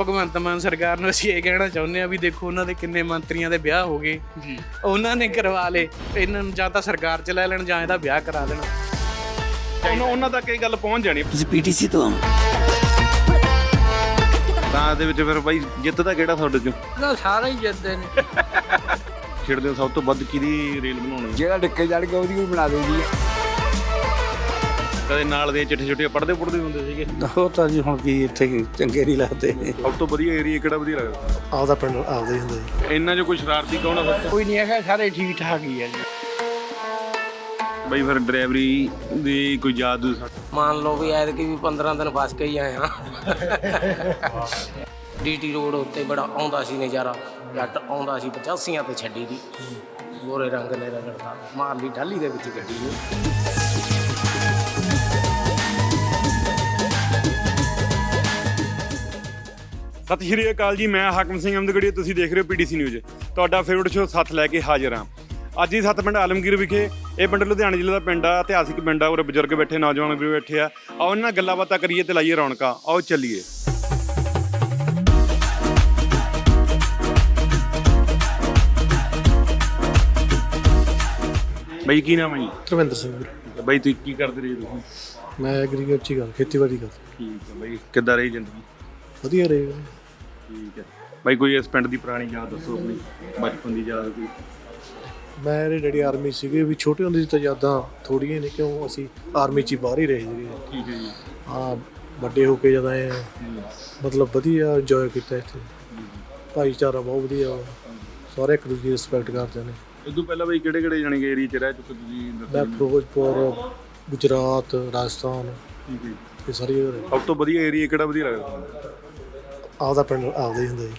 ਭਗਵੰਤ ਮਾਨ ਸਰਕਾਰ ਨੂੰ ਅਸੀਂ ਇਹ ਕਹਿਣਾ ਚਾਹੁੰਦੇ ਆ ਵੀ ਦੇਖੋ ਉਹਨਾਂ ਦੇ ਕਿੰਨੇ ਮੰਤਰੀਆਂ ਦੇ ਵਿਆਹ ਹੋ ਗਏ। ਜੀ। ਉਹਨਾਂ ਨੇ ਕਰਵਾ ਲਏ। ਇਹਨਾਂ ਨੂੰ ਜਾਂ ਤਾਂ ਸਰਕਾਰ ਚ ਲੈ ਲੈਣ ਜਾਂ ਇਹਦਾ ਵਿਆਹ ਕਰਾ ਦੇਣ। ਉਹਨਾਂ ਉਹਨਾਂ ਤੱਕ ਇਹ ਗੱਲ ਪਹੁੰਚ ਜਾਣੀ। ਤੁਸੀਂ ਪੀਟੀਸੀ ਤੋਂ? ਤਾਂ ਦੇ ਵਿੱਚ ਫਿਰ ਬਾਈ ਜਿੱਤਦਾ ਕਿਹੜਾ ਤੁਹਾਡੇ ਚੋਂ? ਨਾ ਸਾਰੇ ਹੀ ਜਿੱਤਦੇ ਨੇ। ਖੇਡਦੇ ਸਭ ਤੋਂ ਵੱਧ ਕਿਹਦੀ ਰੇਲ ਬਣਾਉਣੀ? ਜਿਹੜਾ ਡਿੱਕੇ ਚੜ ਗਿਆ ਉਹਦੀ ਵੀ ਬਣਾ ਦੇਗੀ ਕਦੇ ਨਾਲ ਦੇ ਚਿੱਠੇ ਛੁੱਟੀਆਂ ਪੜਦੇ ਪੜਦੇ ਹੁੰਦੇ ਸੀਗੇ। ਉਹ ਤਾਂ ਜੀ ਹੁਣ ਕੀ ਇੱਥੇ ਚੰਗੇ ਨਹੀਂ ਲੱਗਦੇ। ਸਭ ਤੋਂ ਵਧੀਆ ਏਰੀਆ ਕਿਹੜਾ ਵਧੀਆ ਲੱਗਦਾ? ਆਪਦਾ ਪਿੰਡ ਆਪਦਾ ਹੀ ਹੁੰਦਾ ਜੀ। ਇੰਨਾ ਜੋ ਕੋਈ ਸ਼ਰਾਰਤੀ ਕੌਣ ਆ ਕੋਈ ਨਹੀਂ ਹੈਗਾ ਸਾਰੇ ਠੀਕ ਠਾਕ ਹੀ ਆ ਜੀ। ਬਾਈ ਫਿਰ ਡਰਾਈਵਰੀ ਦੀ ਕੋਈ ਜਾਦੂ ਮੰਨ ਲਓ ਵੀ ਐਤਕੀ ਵੀ 15 ਦਿਨ ਫਸ ਕੇ ਹੀ ਆਏ ਹਾਂ। ਡੀਟੀ ਰੋਡ ਉੱਤੇ ਬੜਾ ਆਉਂਦਾ ਸੀ ਨਜ਼ਾਰਾ ਜੱਟ ਆਉਂਦਾ ਸੀ 85 ਤੇ ਛੱਡੀ ਦੀ। ਗੋਰੇ ਰੰਗ ਨੇ ਰਗੜਦਾ ਮਾਰ ਲਈ ਢਾਲੀ ਦੇ ਵਿੱਚ ਗੱਡੀ ਨੂੰ। ਸਤਿ ਸ਼੍ਰੀ ਅਕਾਲ ਜੀ ਮੈਂ ਹਾਕਮ ਸਿੰਘ ਅਮਦਗੜੀ ਤੁਸੀਂ ਦੇਖ ਰਹੇ ਹੋ ਪੀਡੀਸੀ ਨਿਊਜ਼। ਤੁਹਾਡਾ ਫੇਵਰਟ ਸ਼ੋਅ ਸੱਤ ਲੈ ਕੇ ਹਾਜ਼ਰ ਹਾਂ। ਅੱਜ ਹੀ ਸੱਤ ਪਿੰਡ ਆਲਮਗੀਰ ਵਿਖੇ ਇਹ ਪਿੰਡ ਲੁਧਿਆਣਾ ਜ਼ਿਲ੍ਹੇ ਦਾ ਪਿੰਡ ਆ ਇਤਿਹਾਸਿਕ ਪਿੰਡ ਆ ਉਰੇ ਬਜ਼ੁਰਗ ਬੈਠੇ ਨੌਜਵਾਨ ਵੀ ਬੈਠੇ ਆ। ਆਓ ਇਹਨਾਂ ਨਾਲ ਗੱਲਾਂ ਬਾਤਾਂ ਕਰੀਏ ਤੇ ਲਾਈਏ ਰੌਣਕਾਂ। ਆਓ ਚੱਲੀਏ। ਬਈ ਕੀ ਨਾਮ ਹੈ ਜੀ? ਧਰਮਿੰਦਰ ਸਿੰਘ ਬਈ ਤੁਸੀਂ ਕੀ ਕਰਦੇ ਰਹੇ ਤੁਸੀਂ? ਮੈਂ ਐਗਰੀਕਲਚਰ ਹੀ ਕਰ ਖੇਤੀਬਾੜੀ ਕਰ ਠੀਕ ਹੈ ਬਈ ਕਿੱਦਾਂ ਰਹੀ ਜ਼ਿੰਦਗੀ? ਵਧੀਆ ਰਹੇਗਾ ਠੀਕ ਹੈ ਬਾਈ ਕੋਈ ਇਸ ਪਿੰਡ ਦੀ ਪੁਰਾਣੀ ਯਾਦ ਦੱਸੋ ਆਪਣੀ ਬਚਪਨ ਦੀ ਯਾਦ ਕੋਈ ਮੇਰੇ ਡੈਡੀ ਆਰਮੀ ਸੀਗੇ ਵੀ ਛੋਟੇ ਹੁੰਦੇ ਸੀ ਤਾਂ ਯਾਦਾਂ ਥੋੜੀਆਂ ਨੇ ਕਿਉਂ ਅਸੀਂ ਆਰਮੀ 'ਚ ਹੀ ਬਾਹਰ ਹੀ ਰਹੇ ਸੀਗੇ ਠੀਕ ਹੈ ਜੀ ਹਾਂ ਵੱਡੇ ਹੋ ਕੇ ਜਦ ਆਏ ਹਾਂ, ਮਤਲਬ ਵਧੀਆ ਇੰਜੋਏ ਕੀਤਾ ਇੱਥੇ ਭਾਈਚਾਰਾ ਬਹੁਤ ਵਧੀਆ ਵਾ। ਸਾਰੇ ਇੱਕ ਦੂਜੇ ਦੀ ਰਿਸਪੈਕਟ ਕਰਦੇ ਨੇ ਇਦੋਂ ਪਹਿਲਾਂ ਬਈ ਕਿਹੜੇ ਕਿਹੜੇ ਜਾਣੀ ਕਿ ਏਰੀਆ ਚ ਰਹਿ ਚੁੱਕੇ ਤੁਸੀਂ ਦੱਸੋ ਮੈਂ। ਫਿਰੋਜ਼ਪੁਰ ਗੁਜਰਾਤ ਰਾਜਸਥਾਨ ਠੀਕ ਹੈ ਜੀ। ਇਹ ਸਾਰੀ ਜਗ੍ਹਾ ਰਹੇ ਸਭ ਤੋਂ ਵਧੀਆ ਏਰੀਆ ਕਿਹੜਾ ਵਧੀਆ ਲੱਗਦਾ? ਆਪਦਾ ਪਿੰਡ ਆਪਦਾ ਹੀ ਹੁੰਦਾ ਜੀ।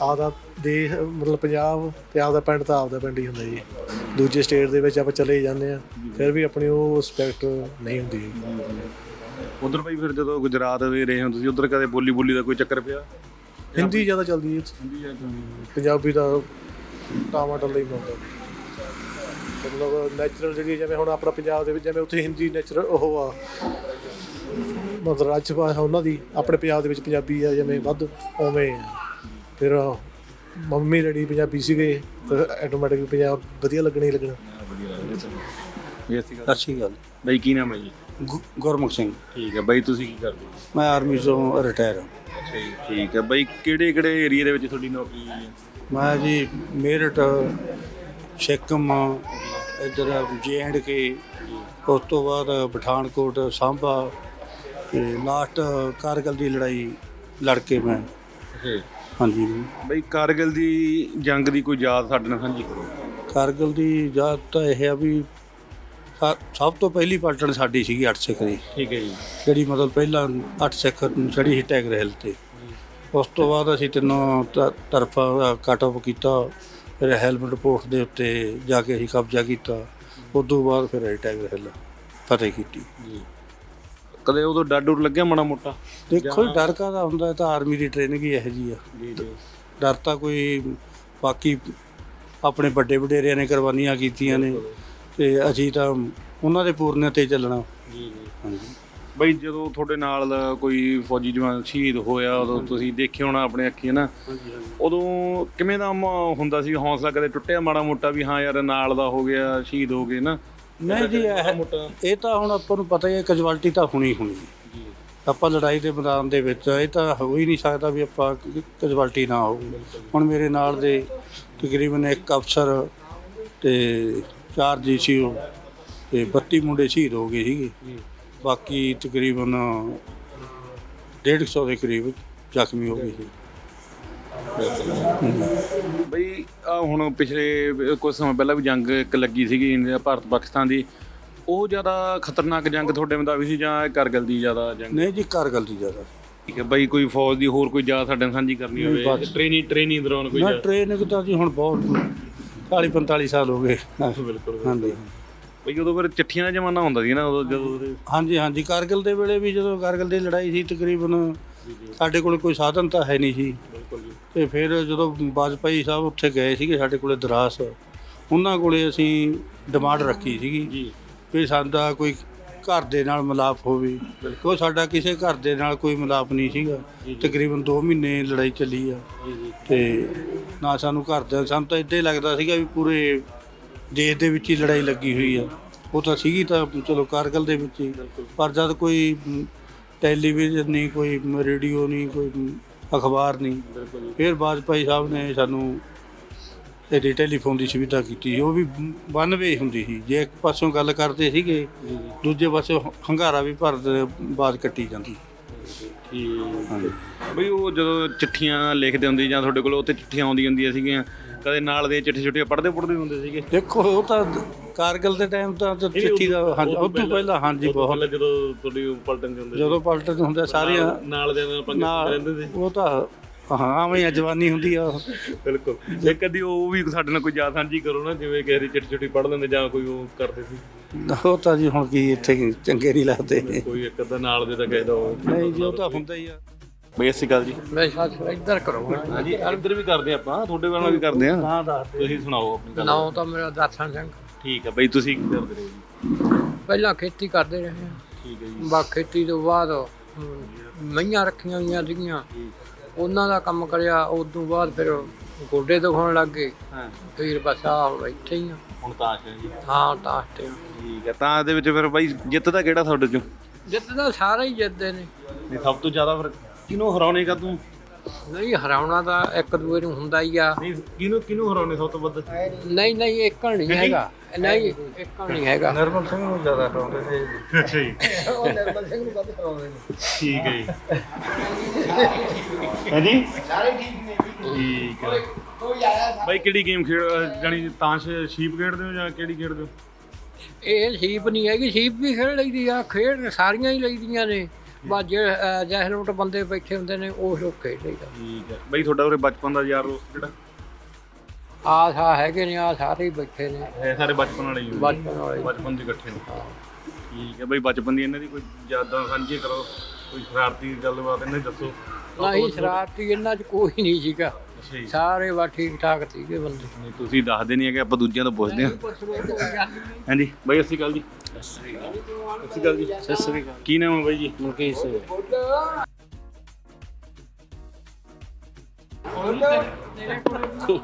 ਆਪਦਾ ਦੇਸ਼ ਮਤਲਬ ਪੰਜਾਬ ਤੇ ਆਪਦਾ ਪਿੰਡ ਤਾਂ ਆਪਦਾ ਪਿੰਡ ਹੀ ਹੁੰਦਾ ਜੀ। ਦੂਜੇ ਸਟੇਟ ਦੇ ਵਿੱਚ ਆਪਾਂ ਚਲੇ ਜਾਂਦੇ ਆ ਫਿਰ ਵੀ ਆਪਣੀ ਉਹ ਰਿਸਪੈਕਟ ਨਹੀਂ ਹੁੰਦੀ। ਉਧਰ ਬਈ ਫਿਰ ਜਦੋਂ ਗੁਜਰਾਤ ਦੇ ਰਹੇ ਹੋ ਤੁਸੀਂ ਉਧਰ ਕਦੇ ਬੋਲੀ ਬੋਲੀ ਦਾ ਕੋਈ ਚੱਕਰ ਪਿਆ? ਹਿੰਦੀ ਜ਼ਿਆਦਾ ਚੱਲਦੀ ਹੈ। ਪੰਜਾਬੀ ਦਾ ਟਮਾਟਰ ਲਈ ਬਣਦਾ ਮਤਲਬ ਨੈਚੁਰਲ ਜਿਹੜੀ ਜਿਵੇਂ ਹੁਣ ਆਪਣਾ ਪੰਜਾਬ ਦੇ ਵਿੱਚ ਜਿਵੇਂ ਉੱਥੇ ਹਿੰਦੀ ਨੈਚੁਰਲ ਉਹ ਆ। ਮਤਲਬ ਰਾਜ ਭਾਸ਼ਾ ਉਹਨਾਂ ਦੀ ਆਪਣੇ ਪੰਜਾਬ ਦੇ ਵਿੱਚ ਪੰਜਾਬੀ ਆ ਜਿਵੇਂ ਵੱਧ ਉਵੇਂ ਆ। ਫਿਰ ਮੰਮੀ ਡੈਡੀ ਪੰਜਾਬੀ ਸੀਗੇ ਫਿਰ ਆਟੋਮੈਟਿਕ ਪੰਜਾਬ ਵਧੀਆ ਲੱਗਣਾ ਹੀ ਲੱਗਣਾ। ਸਤਿ ਸ਼੍ਰੀ ਅਕਾਲ। ਬਈ ਕੀ ਨਾਮ ਹੈ ਜੀ? ਗੁ- ਗੁਰਮੁਖ ਸਿੰਘ। ਠੀਕ ਹੈ ਬਈ ਤੁਸੀਂ ਕੀ ਕਰਦੇ ਹੋ? ਮੈਂ ਆਰਮੀ ਤੋਂ ਰਿਟਾਇਰ ਹਾਂ। ਅੱਛਾ ਜੀ ਠੀਕ ਹੈ। ਬਈ ਕਿਹੜੇ ਕਿਹੜੇ ਏਰੀਆ ਦੇ ਵਿੱਚ ਤੁਹਾਡੀ ਨੌਕਰੀ ਹੈ? ਮੈਂ ਜੀ ਮੇਰਠ ਸਿੱਕਮ ਇੱਧਰ ਜੇ ਐਂਡ ਕੇ ਉਸ ਤੋਂ ਬਾਅਦ ਪਠਾਨਕੋਟ ਸਾਂਭਾ ਤੇ ਲਾਸਟ ਕਾਰਗਲ ਦੀ ਲੜਾਈ ਲੜ ਕੇ ਮੈਂ ਹਾਂਜੀ। ਬਈ ਕਾਰਗਿਲ ਦੀ ਜੰਗ ਦੀ ਕੋਈ ਯਾਦ ਸਾਡੇ ਨਾਲ ਸਾਂਝੀ ਕਰੋ ਕਾਰਗਲ ਦੀ ਯਾਦ ਤਾਂ ਇਹ ਆ ਵੀ ਸਾ- ਸਭ ਤੋਂ ਪਹਿਲੀ ਪਲਟਣ ਸਾਡੀ ਸੀਗੀ 8 ਸਿੱਖ ਦੀ। ਠੀਕ ਹੈ ਜੀ। ਜਿਹੜੀ ਮਤਲਬ ਪਹਿਲਾਂ 8 ਸਿੱਖ ਚੜੀ ਸੀ ਟੈਗ ਰਹਿਲ ਤੇ। ਉਸ ਤੋਂ ਬਾਅਦ ਅਸੀਂ ਤਿੰਨੋਂ ਤ- ਤਰਫਾਂ ਕੱਟ ਆਫ ਕੀਤਾ ਫਿਰ ਹੈਲਮਟ ਪੋਸਟ ਦੇ ਉੱਤੇ ਜਾ ਕੇ ਅਸੀਂ ਕਬਜ਼ਾ ਕੀਤਾ। ਉਸ ਤੋਂ ਬਾਅਦ ਫਿਰ ਅਸੀਂ ਟੈਗ ਰਹਿਲ ਫਤਿਹ ਕੀਤੀ। ਕਦੇ ਉਦੋਂ ਡਰ ਡੁਰ ਲੱਗਿਆ ਮਾੜਾ ਮੋਟਾ? ਦੇਖੋ ਜੀ, ਡਰ ਕਾਹਦਾ ਹੁੰਦਾ? ਇਹ ਤਾਂ ਆਰਮੀ ਦੀ ਟ੍ਰੇਨਿੰਗ ਹੀ ਇਹੋ ਜੀ ਆ। ਜੀ ਜੀ। ਡਰ ਤਾਂ ਕੋਈ ਬਾਕੀ ਆਪਣੇ ਵੱਡੇ ਵਡੇਰਿਆਂ ਨੇ ਕੁਰਬਾਨੀਆਂ ਕੀਤੀਆਂ ਨੇ ਤੇ ਅਸੀਂ ਤਾਂ ਉਹਨਾਂ ਦੇ ਪੂਰਨਿਆਂ ਤੇ ਚੱਲਣਾ। ਜੀ ਜੀ। ਹਾਂਜੀ। ਬਈ ਜਦੋਂ ਤੁਹਾਡੇ ਨਾਲ ਦਾ ਕੋਈ ਫੌਜੀ ਜਵਾਨ ਸ਼ਹੀਦ ਹੋਇਆ ਉਦੋਂ ਤੁਸੀਂ ਦੇਖਿਆ ਹੋਣਾ ਆਪਣੇ ਅੱਖੀਂ ਨਾ ਉਦੋਂ ਕਿਵੇਂ ਦਾ ਮ- ਹੁੰਦਾ ਸੀ? ਹੌਸਲਾ ਕਦੇ ਟੁੱਟਿਆ ਮਾੜਾ ਮੋਟਾ ਵੀ ਹਾਂ ਯਾਰ ਨਾਲ ਦਾ ਹੋ ਗਿਆ ਸ਼ਹੀਦ ਹੋ ਗਏ ਨਾ ਨਹੀਂ ਜੀ ਇਹ ਇਹ ਤਾਂ ਹੁਣ ਆਪਾਂ ਨੂੰ ਪਤਾ ਹੀ ਹੈ ਕੈਜੁਅਲਟੀ ਤਾਂ ਹੋਣੀ ਹੋਣੀ। ਹੈ ਆਪਾਂ ਲੜਾਈ ਦੇ ਮੈਦਾਨ ਦੇ ਵਿੱਚ ਇਹ ਤਾਂ ਹੋ ਹੀ ਨਹੀਂ ਸਕਦਾ ਵੀ ਆਪਾਂ ਕੈਜੁਅਲਟੀ ਨਾ ਹੋਵੇ ਹੁਣ ਮੇਰੇ ਨਾਲ ਦੇ ਤਕਰੀਬਨ ਇੱਕ ਅਫਸਰ ਤੇ ਚਾਰ ਜੀਸੀਓ ਤੇ 32 ਮੁੰਡੇ ਸ਼ਹੀਦ ਹੋ ਗਏ ਸੀਗੇ। ਬਾਕੀ ਤਕਰੀਬਨ 150 ਦੇ ਕਰੀਬ ਜ਼ਖਮੀ ਹੋ ਗਏ ਸੀ। ਬਈ ਆ ਹੁਣ ਪਿਛਲੇ ਕੁਝ ਸਮਾਂ ਪਹਿਲਾਂ ਵੀ ਜੰਗ ਇੱਕ ਲੱਗੀ ਸੀਗੀ ਇੰਡੀਆ ਭਾਰਤ ਪਾਕਿਸਤਾਨ ਦੀ। ਉਹ ਜ਼ਿਆਦਾ ਖਤਰਨਾਕ ਜੰਗ ਤੁਹਾਡੇ ਮੁਤਾਬਿਕ ਸੀ ਜਾਂ ਕਾਰਗਿਲ ਦੀ ਜ਼ਿਆਦਾ ਜੰਗ? ਨਹੀਂ ਜੀ ਕਾਰਗਲ ਦੀ ਜ਼ਿਆਦਾ ਠੀਕ ਹੈ ਬਈ ਕੋਈ ਫੌਜ ਦੀ ਹੋਰ ਕੋਈ ਜ਼ਿਆਦਾ ਸਾਡੇ ਨਾਲ ਸਾਂਝੀ ਕਰਨੀ ਹੋਵੇ। ਟ੍ਰੇਨਿੰਗ ਟ੍ਰੇਨਿੰਗ ਦੌਰਾਨ ਕੋਈ ਨਾ ਟ੍ਰੇਨਿੰਗ ਤਾਂ ਜੀ ਹੁਣ ਬਹੁਤ 40 45 ਸਾਲ ਹੋ ਗਏ। ਬਿਲਕੁਲ ਹਾਂਜੀ। ਬਈ ਉਦੋਂ ਫਿਰ ਚਿੱਠੀਆਂ ਦਾ ਜ਼ਮਾਨਾ ਹੁੰਦਾ ਸੀ ਨਾ ਉਦੋਂ ਜਦੋਂ ਹਾਂਜੀ ਹਾਂਜੀ। ਕਾਰਗਿਲ ਦੇ ਵੇਲੇ ਵੀ ਜਦੋਂ ਕਾਰਗਿਲ ਦੀ ਲੜਾਈ ਸੀ ਤਕਰੀਬਨ ਸਾਡੇ ਕੋਲ ਕੋਈ ਸਾਧਨ ਤਾਂ ਹੈ ਨਹੀਂ ਸੀ। ਤੇ ਫਿਰ ਜਦੋਂ ਵਾਜਪਾਈ ਸਾਹਿਬ ਉੱਥੇ ਗਏ ਸੀਗੇ ਸਾਡੇ ਕੋਲੇ ਦਰਾਸ ਉਹਨਾਂ ਕੋਲੇ ਅਸੀਂ ਡਿਮਾਂਡ ਰੱਖੀ ਸੀਗੀ ਜੀ। ਵੀ ਸਾਡਾ ਕੋਈ ਘਰ ਦੇ ਨਾਲ ਮਿਲਾਪ ਹੋਵੇ। ਉਹ ਸਾਡਾ ਕਿਸੇ ਘਰ ਦੇ ਨਾਲ ਕੋਈ ਮਿਲਾਪ ਨਹੀਂ ਸੀਗਾ। ਤਕਰੀਬਨ 2 ਮਹੀਨੇ ਲੜਾਈ ਚੱਲੀ ਆ। ਤੇ ਨਾ ਸਾਨੂੰ ਘਰ ਦੇ ਸਾਨੂੰ ਤਾਂ ਇਦਾਂ ਹੀ ਲੱਗਦਾ ਸੀਗਾ ਵੀ ਪੂਰੇ ਦੇਸ਼ ਦੇ ਵਿੱਚ ਹੀ ਲੜਾਈ ਲੱਗੀ ਹੋਈ ਆ। ਉਹ ਤਾਂ ਸੀਗੀ ਤਾਂ ਚਲੋ ਕਾਰਗਲ ਦੇ ਵਿੱਚ ਹੀ। ਪਰ ਜਦ ਕੋਈ ਟੈਲੀਵਿਜ਼ਨ ਨਹੀਂ ਕੋਈ ਰੇਡੀਓ ਨਹੀਂ ਕੋਈ ਅਖਬਾਰ ਨਹੀਂ। ਫਿਰ ਵਾਜਪਾਈ ਸਾਹਿਬ ਨੇ ਸਾਨੂੰ ਇਹਦੀ ਟੈਲੀਫੋਨ ਦੀ ਸੁਵਿਧਾ ਕੀਤੀ ਉਹ ਵੀ ਵਨ ਵੇ ਹੁੰਦੀ ਸੀ। ਜੇ ਇੱਕ ਪਾਸੋਂ ਗੱਲ ਕਰਦੇ ਸੀਗੇ ਦੂਜੇ ਪਾਸੇ ਹੰਗਾਰਾ ਵੀ ਭਰਦ ਬਾਤ ਕੱਟੀ ਜਾਂਦੀ। ਹਾਂਜੀ। ਬਈ ਉਹ ਜਦੋਂ ਚਿੱਠੀਆਂ ਲਿਖਦੇ ਹੁੰਦੇ ਜਾਂ ਤੁਹਾਡੇ ਕੋਲ ਉੱਤੇ ਚਿੱਠੀਆਂ ਆਉਂਦੀਆਂ ਹੁੰਦੀਆਂ ਸੀਗੀਆਂ। ਕਦੇ ਨਾਲ ਦੇ ਚਿੱਠੀ ਛੁੱਟੀਆਂ ਪੜ੍ਹਦੇ ਪੜ੍ਹਦੇ ਹੁੰਦੇ ਸੀਗੇ। ਦੇਖੋ ਉਹ ਤਾਂ ਕਾਰਗਲ ਦੇ ਟਾਈਮ ਤਾਂ ਤਾਂ ਚਿੱਠੀ ਦਾ ਹਾਂਜੀ ਉਹ ਤੋਂ ਪਹਿਲਾਂ ਹਾਂਜੀ ਬਹੁਤ। ਪਹਿਲਾਂ ਜਦੋਂ ਤੁਹਾਡੀ ਪਲਟਨ ਦੇ ਹੁੰਦੇ ਜਦੋਂ ਪਲਟਨ ਹੁੰਦਾ ਸਾਰੀਆਂ ਨਾਲ ਦੇ ਨਾਲ ਪੰਗੇ ਰਹਿੰਦੇ ਸੀ। ਉਹ ਤਾਂ ਹਾਂ ਹੀ ਜਵਾਨੀ ਹੁੰਦੀ ਆ ਬਿਲਕੁਲ। ਇੱਕ ਕਦੀ ਉਹ ਵੀ ਸਾਡੇ ਨਾਲ ਕੋਈ ਯਾਦ ਸਾਂਝੀ ਕਰੋ ਨਾ ਜਿਵੇਂ ਕਿਸੇ ਦੀ ਚਿੱਠੀ ਛੁੱਟੀ ਪੜ੍ਹ ਲੈਂਦੇ ਜਾਂ ਕੋਈ ਉਹ ਕਰਦੇ ਸੀ। ਉਹ ਤਾਂ ਜੀ ਹੁਣ ਕੀ ਇੱਥੇ ਚੰਗੇ ਨਹੀਂ ਲੱਗਦੇ। ਕੋਈ ਇੱਕ ਅੱਧਾ ਨਾਲ ਦੇ ਤਾਂ ਕਿਸੇ ਦਾ। ਉਹ ਨਹੀਂ ਜੀ ਉਹ ਤਾਂ ਹੁੰਦਾ ਹੀ ਆ। ਬਈ ਅਸੀਂ ਗੱਲ ਜੀ। ਮੈਂ ਸਾਥ ਇੱਧਰ ਕਰੋ। ਹਾਂਜੀ ਇੱਧਰ ਵੀ ਕਰਦੇ ਆਪਾਂ ਤੁਹਾਡੇ ਵੱਲ ਵੀ ਕਰਦੇ ਆ। ਹਾਂ ਦੱਸ ਤੁਸੀਂ ਸੁਣਾਓ ਆਪਣੀ ਗੱਲ। ਨਾਮ ਤਾਂ ਮੇਰਾ ਦਰਸ਼ਨ ਸਿੰਘ। ਠੀਕ ਹੈ ਬਈ ਤੁਸੀਂ ਕੀ ਕਰਦੇ ਰਹੇ ਜੀ? ਪਹਿਲਾਂ ਖੇਤੀ ਕਰਦੇ ਰਹੇ ਹਾਂ। ਠੀਕ ਹੈ ਜੀ। ਬਾ ਖੇਤੀ ਤੋਂ ਬਾਅਦ ਮਈਆਂ ਰੱਖੀਆਂ ਹੋਈਆਂ ਸੀਗੀਆਂ। ਉਹਨਾਂ ਦਾ ਕੰਮ ਕਰਿਆ ਉਸ ਤੋਂ ਬਾਅਦ ਫਿਰ ਗੋਡੇ ਦੁਖਣ ਲੱਗ ਗਏ। ਹਾਂ। ਫਿਰ ਬਸ ਆ ਹੁਣ ਇੱਥੇ ਹੀ ਆ। ਹੁਣ ਤਾਂ ਆਸ਼ਾ ਜੀ। ਹਾਂ ਤਾਂ ਤੇ ਠੀਕ ਹੈ ਤਾਂ ਇਹਦੇ ਵਿੱਚ ਫਿਰ ਬਾਈ ਜਿੱਤਦਾ ਕਿਹੜਾ ਤੁਹਾਡੇ ਚੋਂ? ਜਿੱਤਦਾ ਸਾਰੇ ਹੀ ਜਿੱਤਦੇ ਨੇ। ਨਹੀਂ ਸਭ ਤੋਂ ਜ਼ਿਆਦਾ ਫਿਰ ਕਿਹਨੂੰ ਹਰਾਉਣੇਗਾ ਤੂੰ? ਨਹੀਂ ਹਰਾਉਣਾ ਤਾਂ ਇੱਕ ਦੂਏ ਨੂੰ ਹੁੰਦਾ ਹੀ ਆ। ਨਹੀਂ ਕਿਹਨੂੰ ਕਿਹਨੂੰ ਹਰਾਉਣੇ ਸਭ ਤੋਂ ਵੱਧ? ਨਹੀਂ ਨਹੀਂ ਇੱਕਣ ਨਹੀਂ ਹੈਗਾ। ਨਹੀਂ ਇੱਕਣ ਨਹੀਂ ਹੈਗਾ। ਨਰਮਲ ਸਿੰਘ ਨੂੰ ਜ਼ਿਆਦਾ ਕਰਾਉਂਦੇ ਨੇ ਅੱਛਾ ਜੀ। ਉਹ ਨਿਰਮਲ ਸਿੰਘ ਨੂੰ ਵੱਧ ਕਰਾਉਂਦੇ ਨੇ। ਠੀਕ ਹੈ ਜੀ। ਹਾਂਜੀ? ਸਾਰੇ ਠੀਕ ਨੇ ਠੀਕ ਹੈ ਬਾਈ ਕਿਹੜੀ ਗੇਮ ਖੇਡ ਜਾਨੀ ਤਾਂਸ਼ ਸ਼ੀਪ ਖੇਡਦੇ ਹੋ ਜਾਂ ਕਿਹੜੀ ਖੇਡਦੇ ਹੋ? ਇਹ ਸ਼ੀਪ ਨਹੀਂ ਹੈਗੀ ਸ਼ੀਪ ਵੀ ਖੇਡ ਲਈਦੀ ਆ। ਖੇਡ ਸਾਰੀਆਂ ਹੀ ਲਈਦੀਆਂ ਨੇ। ਬਸ ਜੇ ਜੈਸੇ ਲੋਟ ਬੰਦੇ ਬੈਠੇ ਹੁੰਦੇ ਨੇ ਉਹ ਲੋਕ ਖੇਡ ਲਈਦਾ ਠੀਕ ਹੈ ਬਾਈ ਤੁਹਾਡਾ ਉਰੇ ਬਚਪਨ ਦਾ ਯਾਰ ਦੋਸਤ ਕਿਹੜਾ? ਆਹ ਸਾ ਹੈਗੇ ਨੇ ਆ ਸਾਰੇ ਹੀ ਬੈਠੇ ਨੇ। ਇਹ ਸਾਰੇ ਬਚਪਨ ਵਾਲੇ ਹੀ ਹੋ ਬਚਪਨ ਵਾਲੇ। ਬਚਪਨ ਦੇ ਇਕੱਠੇ ਨੇ। ਠੀਕ ਹੈ ਬਾਈ ਬਚਪਨ ਦੀ ਇਹਨਾਂ ਦੀ ਕੋਈ ਯਾਦਾਂ ਸਾਂਝੀ ਕਰੋ। ਕੋਈ ਸ਼ਰਾਰਤੀ ਗੱਲਬਾਤ ਇਹਨਾਂ ਦੀ ਦੱਸੋ। ਨਹੀਂ ਸ਼ਰਾਰਤੀ ਇਹਨਾਂ 'ਚ ਕੋਈ ਨਹੀਂ ਸੀਗਾ। ਸਾਰੇ ਵਾ ਠੀਕ ਠਾਕ ਸੀਗੇ ਬੰਦੇ। ਨਹੀਂ ਤੁਸੀਂ ਦੱਸਦੇ ਨਹੀਂ ਹੈਗੇ ਆਪਾਂ ਦੂਜਿਆਂ ਤੋਂ ਪੁੱਛਦੇ ਹਾਂ। ਹਾਂਜੀ ਬਾਈ ਅਸੀਂ ਗੱਲ ਜੀ। ਅਸੀਂ ਗੱਲ ਜੀ। ਸਤਿ ਸ੍ਰੀ ਅਕਾਲ। ਕੀ ਨਾਮ ਹੈ ਬਾਈ ਜੀ? ਮੁਕੇਸ਼ ਸਿੰਘ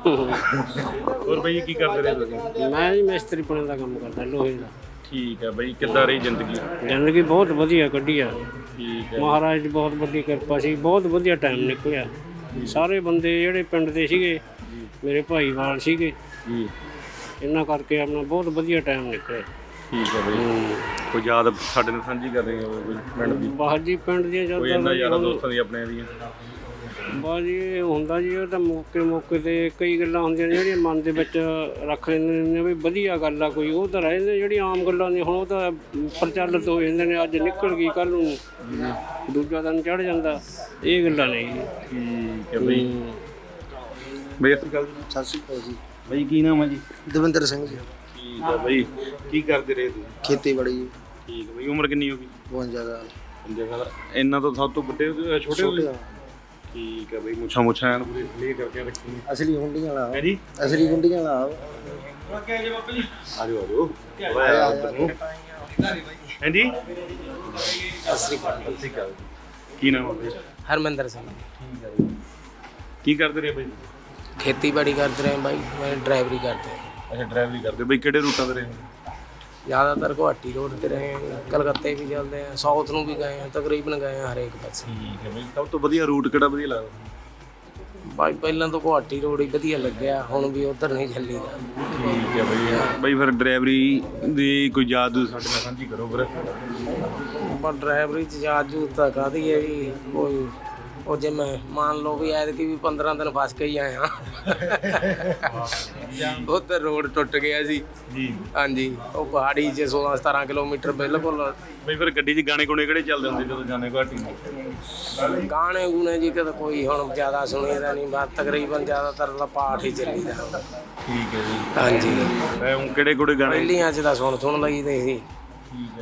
ਹੋਰ ਬਾਈ ਕੀ ਕਰਦੇ ਰਹੇ ਤੁਸੀਂ? ਮੈਂ ਜੀ ਮਿਸਤਰੀ ਪੁਣੇ ਦਾ ਕੰਮ ਕਰਦਾ ਲੋਹੇ ਦਾ। ਠੀਕ ਹੈ ਬਾਈ ਕਿੱਦਾਂ ਰਹੀ ਜ਼ਿੰਦਗੀ? ਜ਼ਿੰਦਗੀ ਬਹੁਤ ਵਧੀਆ ਕੱਢੀ ਆ। ਠੀਕ ਹੈ। ਮਹਾਰਾਜ ਦੀ ਬਹੁਤ ਵੱਡੀ ਕਿਰਪਾ ਸੀ ਬਹੁਤ ਵਧੀਆ ਟਾਈਮ ਨਿਕਲਿਆ। ਸਾਰੇ ਬੰਦੇ ਜਿਹੜੇ ਪਿੰਡ ਦੇ ਸੀਗੇ ਮੇਰੇ ਭਾਈਵਾਲ ਸੀਗੇ। ਜੀ। ਇਹਨਾਂ ਕਰਕੇ ਆਪਣਾ ਬਹੁਤ ਵਧੀਆ ਟਾਈਮ ਨਿਕਲਿਆ। ਠੀਕ ਹੈ ਬਾਈ। ਕੋਈ ਯਾਦ ਸਾਡੇ ਨਾਲ ਸਾਂਝੀ ਕਰ ਰਹੇ ਹੋ ਕੋਈ ਪਿੰਡ ਦੀ? ਬਾਹਰ ਜੀ ਪਿੰਡ ਦੀਆਂ ਕੋਈ ਜਦੋਂ ਇੰਨਾ ਯਾਰਾਂ ਦੋਸਤਾਂ ਦੀ ਆਪਣੇ ਦੀਆਂ? ਬਾਜੀ ਇਹ ਹੁੰਦਾ ਜੀ ਉਹ ਤਾਂ ਮੌਕੇ ਮੌਕੇ ਤੇ ਕਈ ਗੱਲਾਂ ਹੁੰਦੀਆਂ ਨੇ ਜਿਹੜੀਆਂ ਮਨ ਦੇ ਵਿੱਚ ਰੱਖ ਲੈਂਦੇ ਨੇ ਵੀ ਵਧੀਆ ਗੱਲ ਆ ਕੋਈ ਉਹ ਤਾਂ ਰਹਿ ਜਾਂਦੇ ਜਿਹੜੀਆਂ ਆਮ ਗੱਲਾਂ ਨੇ ਹੁਣ ਉਹ ਤਾਂ ਪ੍ਰਚਲਿਤ ਹੋ ਜਾਂਦੇ ਨੇ ਅੱਜ ਨਿਕਲ ਗਈ ਕੱਲ ਨੂੰ ਦੂਜਾ ਦਿਨ ਚੜ ਜਾਂਦਾ ਇਹ ਗੱਲਾਂ ਨੇ ਜੀ। ਠੀਕ ਹੈ ਬਾਈ। ਬਾਈ ਅਸੀਂ ਗੱਲ ਸਤਿ ਸ਼੍ਰੀ ਅਕਾਲ ਜੀ। ਬਾਈ ਕੀ ਨਾਮ ਹੈ ਜੀ? ਦਵਿੰਦਰ ਸਿੰਘ ਜੀ। ਠੀਕ ਹੈ ਬਾਈ ਕੀ ਕਰਦੇ ਰਹੇ ਤੁਸੀਂ? ਖੇਤੀਬਾੜੀ ਜੀ। ਠੀਕ ਹੈ ਬਾਈ ਉਮਰ ਕਿੰਨੀ ਹੋ ਗਈ? 52 ਦਾ ਪੰਜੇ ਸਾਲ। ਇਹਨਾਂ ਤੋਂ ਸਭ ਤੋਂ ਵੱਡੇ ਹੋ- ਛੋਟੇ ਹੋ? ਠੀਕ ਹੈ ਬਾਈ ਮੁੱਛਾਂ ਮੁੱਛਾਂ ਐਨ ਪੂਰੀ ਕਲੀਅਰ ਕਰਕੇ ਰੱਖੀ ਅਸਲੀ ਗੁੰਡੀਆਂ ਵਾਲਾ। ਹੈ ਜੀ? ਅਸਲੀ ਗੁੰਡੀਆਂ ਵਾਲਾ। ਆ ਜਾਓ ਆ ਜਾਓ ਵਾਹ ਉੱਧਰ ਨੂੰ। ਹੈ ਜੀ? ਸ਼੍ਰੀ ਅਕਾਲ। ਕੀ ਨਾਮ ਹੈ ਬਾਈ? ਹਰਮੰਦਰ ਸਿੰਘ। ਕੀ ਕਰਦੇ ਰਹੇ ਬਾਈ? ਖੇਤੀਬਾੜੀ ਕਰਦੇ ਰਹੇ ਬਾਈ ਮੈਂ ਡਰਾਈਵਰੀ ਕਰਦੇ। ਹਾਂ। ਅੱਛਾ ਡਰਾਈਵਰੀ ਕਰਦੇ। ਬਾਈ ਕਿਹੜੇ ਰੂਟਾਂ ਤੇ ਰਹੇ ਹੋ? ਜ਼ਿਆਦਾਤਰ ਗੁਹਾਟੀ ਰੋਡ ਤੇ ਰਹੇ ਹਾਂ ਕਲਕੱਤੇ ਵੀ ਚੱਲਦੇ ਆ ਸਾਊਥ ਨੂੰ ਵੀ ਗਏ ਆ ਤਕਰੀਬਨ ਗਏ ਆ ਹਰੇਕ ਪਾਸੇ। ਠੀਕ ਹੈ ਬਾਈ ਸਭ ਤੋਂ ਵਧੀਆ ਰੂਟ ਕਿਹੜਾ ਵਧੀਆ ਲੱਗਦਾ? ਬਾਈ ਪਹਿਲਾਂ ਤਾਂ ਗੁਹਾਟੀ ਰੋਡ ਹੀ ਵਧੀਆ ਲੱਗਿਆ ਹੁਣ ਵੀ ਉਧਰ ਨਹੀਂ ਚੱਲੀਦਾ ਠੀਕ ਹੈ ਬਾਈ ਬਾਈ ਫਿਰ ਡਰਾਈਵਰੀ ਦੀ ਕੋਈ ਯਾਦ ਸਾਡੇ ਨਾਲ ਸਾਂਝੀ ਕਰੋ ਫਿਰ। ਪਰ ਡਰਾਈਵਰੀ ਚ ਜਾਜੂ ਤਾਂ ਕਾਦੀ ਹੈ ਜੀ ਕੋਈ ਉਹ ਜੇ ਮੈਂ ਮੰਨ ਲਓ ਵੀ ਐਤਕੀ ਵੀ 15 ਦਿਨ ਫਸ ਕੇ ਹੀ ਆਇਆ ਉੱਧਰ ਰੋਡ ਟੁੱਟ ਗਿਆ ਸੀ। ਜੀ। ਹਾਂਜੀ ਉਹ ਪਹਾੜੀ 'ਚ 16 17 ਕਿਲੋਮੀਟਰ ਬਿਲਕੁਲ ਬਾਈ ਫਿਰ ਗੱਡੀ 'ਚ ਗਾਣੇ ਕੋਣੇ ਕਿਹੜੇ ਚੱਲਦੇ ਹੁੰਦੇ ਜਦੋਂ ਜਾਣੇ ਘਾਟੀ ਗਾਣੇ ਗੂਣੇ ਜੀ ਕਦੇ ਕੋਈ ਹੁਣ ਜ਼ਿਆਦਾ ਸੁਣੀਦਾ ਨਹੀਂ ਬਸ ਤਕਰੀਬਨ ਜ਼ਿਆਦਾਤਰ ਦਾ ਪਾਠ ਹੀ ਚੱਲੀਦਾ। ਠੀਕ ਹੈ ਜੀ। ਹਾਂਜੀ। ਐ ਹੁਣ ਕਿਹੜੇ ਕੋੜੇ ਗਾਣੇ? ਪਹਿਲੀਆਂ 'ਚ ਤਾਂ ਸੁਣ ਸੁਣ ਲਈਦੇ ਸੀ।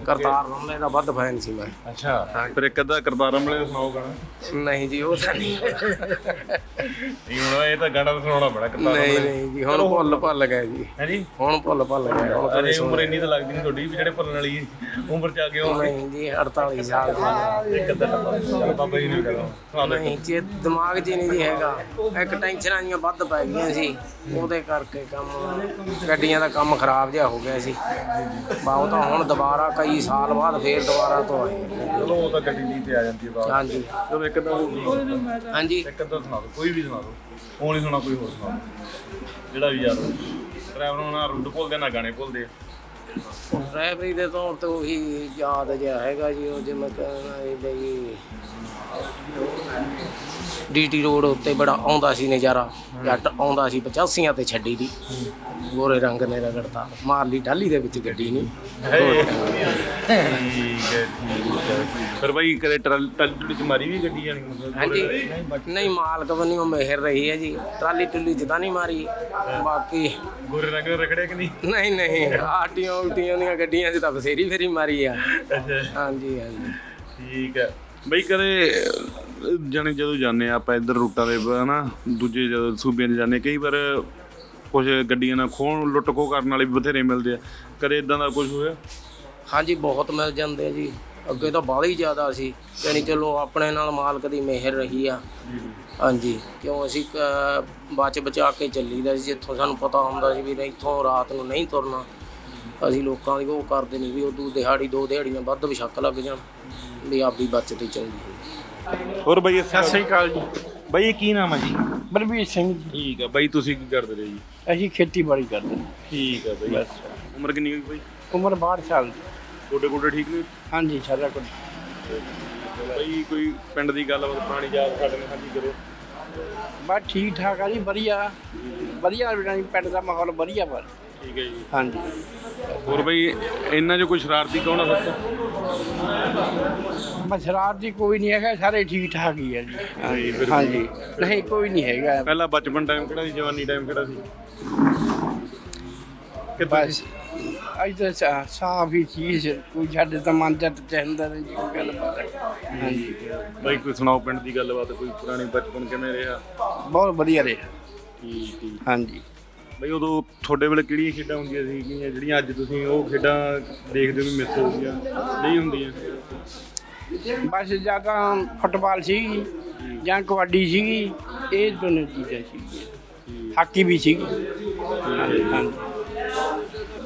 ਕਰਤਾਰ ਰਮਲੇ ਦਾ ਵੱਧ ਫੈਨ ਸੀ ਮੈਂ। ਅੱਛਾ ਫਿਰ ਇੱਕ ਅੱਧਾ ਕਰਤਾਰ ਰਮਲੇ ਦਾ ਸੁਣਾਓ ਗਾਣਾ। ਨਹੀਂ ਜੀ ਉਹ ਤਾਂ ਨਹੀਂ। ਨਹੀਂ ਹੁਣ ਇਹ ਤਾਂ ਗਾਣਾ ਸੁਣਾਉਣਾ ਪੈਣਾ ਕਰਤਾਰ ਨਹੀਂ ਨਹੀਂ ਜੀ ਹੁਣ ਭੁੱਲ ਭੁੱਲ ਗਏ ਜੀ। ਹੈ ਜੀ ਹੁਣ ਭੁੱਲ ਭੁੱਲ ਗਏ ਹੁਣ ਕਦੇ ਉਮਰ ਇੰਨੀ ਤਾਂ ਲੱਗਦੀ ਨਹੀਂ ਤੁਹਾਡੀ ਵੀ ਜਿਹੜੇ ਭੁੱਲਣ ਵਾਲੀ ਉਮਰ ਚ ਆ ਗਏ ਹੋ ਨਹੀਂ ਜੀ 48 ਸਾਲ ਦੀ। ਇੱਕ ਅੱਧਾ ਟੱਪਾ ਬਾਬਾ ਜੀ ਨੇ ਦੇ ਨਹੀਂ ਜੀ ਦਿਮਾਗ ਹੀ ਨਹੀਂ ਜੀ ਹੈਗਾ। ਇੱਕ ਟੈਨਸ਼ਨਾਂ ਜੀਆਂ ਵੱਧ ਪੈ ਗਈਆਂ ਸੀ ਉਹਦੇ ਕਰਕੇ ਕੰਮ ਗੱਡੀਆਂ ਦਾ ਕੰਮ ਖਰਾਬ ਜਿਹਾ ਹੋ ਗਿਆ ਸੀ। ਬਾਉ ਤਾਂ ਹੁਣ ਦੁਬਾਰਾ ਕਈ ਸਾਲ ਬਾਅਦ ਫੇਰ ਦੁਬਾਰਾ ਤੋਂ ਆਏ ਚਲੋ ਉਹ ਤਾਂ ਗੱਡੀ ਨਹੀਂ ਤੇ ਆ ਜਾਂਦੀ ਹੈ ਬਾਅਦ ਹਾਂਜੀ। ਚਲੋ ਇੱਕ ਅੱਧਾ ਹੋਰ ਹਾਂਜੀ। ਇੱਕ ਅੱਧਾ ਸੁਣਾ ਦਿਓ ਕੋਈ ਵੀ ਸੁਣਾ ਦਿਓ। ਉਹ ਨਹੀਂ ਸੁਣਾ ਕੋਈ ਹੋਰ ਸੁਣਾ ਦਿਓ। ਜਿਹੜਾ ਵੀ ਯਾਰ ਡਰਾਈਵਰ ਨੂੰ ਨਾ ਰੂਟ ਭੁੱਲਦੇ ਨਾ ਗਾਣੇ ਭੁੱਲਦੇ ਆ। ਡਰਾਈਵਰੀ ਦੇ ਤੌਰ ਤੇ ਉਹੀ ਯਾਦ ਜਿਹਾ ਹੈਗਾ ਜੀ ਉਹ ਜਿਵੇਂ ਕਹਿਣਾ ਇਹ ਬਈ ਡੀਟੀ ਰੋਡ ਉੱਤੇ ਬੜਾ ਆਉਂਦਾ ਸੀ ਨਜ਼ਾਰਾ ਜੱਟ ਆਉਂਦਾ ਸੀ 85 ਤੇ ਛੱਡੀ ਦੀ। ਗੋਰੇ ਰੰਗ ਨੇ ਰਗੜਤਾ ਮਾਰ ਲਈ ਟਾਲੀ ਦੇ ਵਿੱਚ ਗੱਡੀ ਨੂੰ ਠੀਕ ਹੈ ਠੀਕ ਹੈ। ਫਿਰ ਬਾਈ ਕਦੇ ਟਰਾਲੀ ਟਰਾਲੀ ਚ ਮਾਰੀ ਵੀ ਗੱਡੀ ਜਾਣੀ? ਹਾਂਜੀ। ਨਹੀਂ ਮਾਲਕ ਬਣੀ ਉਹ ਮਿਹਰ ਰਹੀ ਹੈ ਜੀ। ਟਰਾਲੀ ਟੁੱਲੀ ਚ ਤਾਂ ਨਹੀਂ ਮਾਰੀ ਬਾਕੀ ਗੋਰੇ ਰੰਗ ਰਖੜੇ ਕਿ ਨਹੀਂ? ਨਹੀਂ ਨਹੀਂ ਆਟੀਆਂ ਉਲਟੀਆਂ ਦੀਆਂ ਗੱਡੀਆਂ 'ਚ ਤਾਂ ਬਸੇਰੀ ਫੇਰੀ ਮਾਰੀ ਆ। ਹਾਂਜੀ ਹਾਂਜੀ। ਠੀਕ ਹੈ। ਬਈ ਕਦੇ ਜਾਣੇ ਜਦੋਂ ਜਾਂਦੇ ਆ ਆਪਾਂ ਇੱਧਰ ਰੂਟਾਂ ਦੇ ਹਨਾ ਦੂਜੇ ਜਦੋਂ ਸੂਬਿਆਂ 'ਚ ਜਾਂਦੇ ਕਈ ਵਾਰ ਕੁਝ ਗੱਡੀਆਂ ਨਾਲ ਖੋਣ ਲੁੱਟ ਖੋਹ ਕਰਨ ਵਾਲੇ ਵੀ ਬਥੇਰੇ ਮਿਲਦੇ ਆ। ਕਦੇ ਇਦਾਂ ਦਾ ਕੁਝ ਹੋਇਆ? ਹਾਂਜੀ ਬਹੁਤ ਮਿਲ ਜਾਂਦੇ ਆ ਜੀ। ਅੱਗੇ ਤਾਂ ਬਾਹਲੀ ਜ਼ਿਆਦਾ ਸੀ। ਯਾਨੀ ਚਲੋ ਆਪਣੇ ਨਾਲ ਮਾਲਕ ਦੀ ਮਿਹਰ ਰਹੀ ਆ। ਹਾਂਜੀ ਕਿਉਂ ਅਸੀਂ ਬਚ ਬਚਾ ਕੇ ਚੱਲੀਦਾ ਸੀ। ਜਿੱਥੋਂ ਸਾਨੂੰ ਪਤਾ ਹੁੰਦਾ ਸੀ ਵੀ ਇੱਥੋਂ ਰਾਤ ਨੂੰ ਨਹੀਂ ਤੁਰਨਾ। ਅਸੀਂ ਲੋਕਾਂ ਦੀ ਉਹ ਕਰਦੇ ਨਹੀਂ ਵੀ ਉਦੋਂ ਦਿਹਾੜੀ ਦੋ ਦਿਹਾੜੀਆਂ ਵੱਧ ਵਿਸ਼ੱਕ ਲੱਗ ਜਾਣ ਵੀ ਆਪਦੀ ਬਚਤ ਚੰਗੀ ਹੋਈ ਹੋਰ ਬਈ ਸਤਿ ਸ੍ਰੀ ਅਕਾਲ ਜੀ। ਬਈ ਕੀ ਨਾਮ ਹੈ ਜੀ? ਬਲਬੀਰ ਸਿੰਘ ਜੀ। ਠੀਕ ਹੈ ਬਈ ਤੁਸੀਂ ਕੀ ਕਰਦੇ ਰਹੇ ਜੀ? ਅਸੀਂ ਖੇਤੀਬਾੜੀ ਕਰਦੇ ਹਾਂ ਠੀਕ ਹੈ ਬਈ। ਉਮਰ ਕਿੰਨੀ ਹੋਈ ਬਈ? ਉਮਰ 62 ਸਾਲ ਦੀ। ਗੋਡੇ ਗੋਡੇ ਠੀਕ ਨੇ? ਹਾਂਜੀ ਸਾਰਾ ਕੁਝ ਬਈ ਕੋਈ ਪਿੰਡ ਦੀ ਗੱਲਬਾਤ ਪੁਰਾਣੀ ਯਾਦ ਸਾਡੇ ਨਾਲ ਸਾਂਝੀ ਕਰੋ। ਬਸ ਠੀਕ ਠਾਕ ਆ ਜੀ ਵਧੀਆ। ਵਧੀਆ ਵੀ ਪਿੰਡ ਦਾ ਮਾਹੌਲ ਵਧੀਆ ਠੀਕ ਹੈ ਜੀ। ਹਾਂਜੀ। ਹੋਰ ਬਈ ਇਹਨਾਂ 'ਚ ਕੋਈ ਸ਼ਰਾਰਤੀ ਕੌਣ ਆ ਸੱਚ ਬਸ ਸ਼ਰਾਰਤ ਦੀ ਕੋਈ ਨਹੀਂ ਹੈਗਾ ਸਾਰੇ ਠੀਕ ਠਾਕ ਹੀ ਆ ਜੀ। ਹਾਂਜੀ, ਨਹੀਂ ਕੋਈ ਨਹੀਂ ਹੈਗਾ। ਪਹਿਲਾਂ ਬਚਪਨ ਟਾਈਮ ਕਿਹੜਾ ਸੀ ਜਵਾਨੀ ਟਾਈਮ ਕਿਹੜਾ ਸੀ? ਬਸ ਅੱਜ ਤਾਂ ਸਾ- ਸਾਫ਼ ਹੀ ਚੀਜ਼ ਕੋਈ ਸਾਡੇ ਤਾਂ ਮਨ ਜੱਟ ਚਾਹੁੰਦਾ ਨਹੀਂ ਜੀ ਕੋਈ ਗੱਲ ਬਾਤ ਹਾਂਜੀ। ਬਾਈ ਕੋਈ ਸੁਣਾਓ ਪਿੰਡ ਦੀ ਗੱਲਬਾਤ ਕੋਈ ਪੁਰਾਣੀ ਬਚਪਨ ਕਿਵੇਂ ਰਿਹਾ? ਬਹੁਤ ਵਧੀਆ ਰਿਹਾ। ਠੀਕ ਠੀਕ। ਹਾਂਜੀ। ਬਈ ਉਦੋਂ ਤੁਹਾਡੇ ਵੇਲੇ ਕਿਹੜੀਆਂ ਖੇਡਾਂ ਹੁੰਦੀਆਂ ਸੀ ਜਿਹੜੀਆਂ ਅੱਜ ਤੁਸੀਂ ਉਹ ਖੇਡਾਂ ਦੇਖਦੇ ਹੋ ਵੀ ਮਿਸ ਹੋ ਗਈਆਂ ਨਹੀਂ ਹੁੰਦੀਆਂ? ਬਸ ਜਾਂ ਤਾਂ ਫੁੱਟਬਾਲ ਸੀਗੀ ਜਾਂ ਕਬੱਡੀ ਸੀਗੀ ਇਹ ਦੋਨੋਂ ਚੀਜ਼ਾਂ ਸੀਗੀਆਂ। ਹਾਕੀ ਵੀ ਹਾਂਜੀ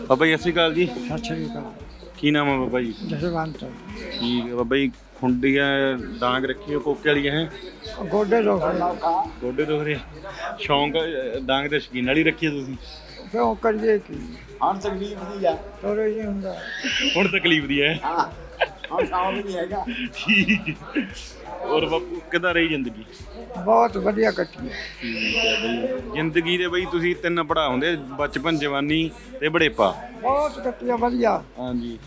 ਬਾਬਾ ਜੀ ਸਤਿ ਸ਼੍ਰੀ ਅਕਾਲ ਜੀ। ਸਤਿ ਸ਼੍ਰੀ ਅਕਾਲ। ਕੀ ਨਾਮ ਹੈ ਬਾਬਾ ਜੀ? ਜਸਵੰਤ। ਠੀਕ ਹੈ ਬਾਬਾ ਜੀ। ਖੁੰਡੀਆਂ ਡਾਂਗ ਰੱਖੀ ਹੋ ਕੋਕੇ ਵਾਲੀਆਂ ਹੈ? ਗੋਡੇ ਤੋਂ ਗੋਡੇ ਦੁਖ ਰਹੇ ਸ਼ੌਂਕ ਡਾਂਗ ਦੇ ਸ਼ਕੀਨ ਵਾਲੀ ਰੱਖੀ ਹੈ ਤੁਸੀਂ? ਕਿਉਂ ਕਰੀਏ ਕੀ? ਹਾਂ ਤਕਲੀਫ ਦੀ ਆ। ਤੋਰੇ ਨਹੀਂ ਹੁੰਦਾ। ਹੁਣ ਤਕਲੀਫ ਦੀ ਹੈ। ਹਾਂ ਹਾਂ ਸ਼ਾਮ ਨਹੀਂ ਹੈਗਾ। ਠੀਕ ਹੈ। ਹੋਰ ਬਾਪੂ ਕਿੱਦਾਂ ਰਹੀ ਜ਼ਿੰਦਗੀ? ਬਹੁਤ ਵਧੀਆ ਕੱਟੀ। ਠੀਕ ਹੈ ਬਈ। ਜ਼ਿੰਦਗੀ ਦੇ ਬਈ ਤੁਸੀਂ ਤਿੰਨ ਪੜਾ ਹੁੰਦੇ ਬਚਪਨ ਜਵਾਨੀ ਤੇ ਬੜੇਪਾ। ਬਹੁਤ ਕੱਟੀਆਂ ਵਧੀਆ। ਹਾਂਜੀ।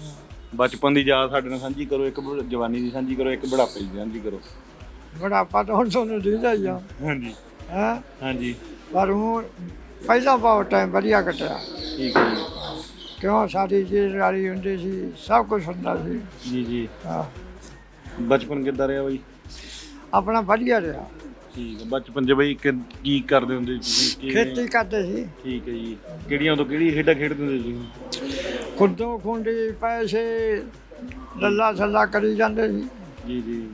ਬਚਪਨ ਦੀ ਯਾਦ ਸਾਡੇ ਨਾਲ ਸਾਂਝੀ ਕਰੋ ਇੱਕ ਜਵਾਨੀ ਦੀ ਸਾਂਝੀ ਕਰੋ ਇੱਕ ਬੁਢਾਪੇ ਦੀ ਸਾਂਝੀ ਕਰੋ। ਬੁਢਾਪਾ ਤਾਂ ਹੁਣ ਤੁਹਾਨੂੰ ਦਿਖਦਾ ਹੀ ਆ। ਹਾਂਜੀ। ਹੈ? ਹਾਂਜੀ। ਪਰ ਹੁਣ ਪਹਿਲਾਂ ਬਹੁਤ ਟਾਈਮ ਵਧੀਆ ਕੱਟਿਆ। ਠੀਕ ਹੈ ਕਿਉਂ? ਸਾਡੀ ਜੀਰਵਾਰੀ ਹੁੰਦੀ ਸੀ ਸਭ ਕੁਝ ਹੁੰਦਾ ਸੀ। ਜੀ ਜੀ ਜੀ। ਹਾਂ, ਬਚਪਨ ਕਿੱਦਾਂ ਰਿਹਾ ਬਈ? ਆਪਣਾ ਵਧੀਆ ਰਿਹਾ। ਠੀਕ ਹੈ ਬਚਪਨ 'ਚ ਬਈ ਕਿ- ਕੀ ਕਰਦੇ ਹੁੰਦੇ ਸੀ? ਤੁਸੀਂ ਕਿਵੇਂ- ਖੇਤੀ ਕਰਦੇ ਸੀ। ਠੀਕ ਹੈ ਜੀ। ਕਿਹੜੀਆਂ ਤੋਂ ਕਿਹੜੀ ਖੇਡਾਂ ਖੇਡਦੇ ਹੁੰਦੇ ਸੀ? ਖੁੱਦੋਂ ਖੁੰਡੀ ਪੈਸੇ ਲੱਲਾ ਸੱਲਾ ਕਰੀ ਜਾਂਦੇ ਸੀ। ਜੀ ਜੀ।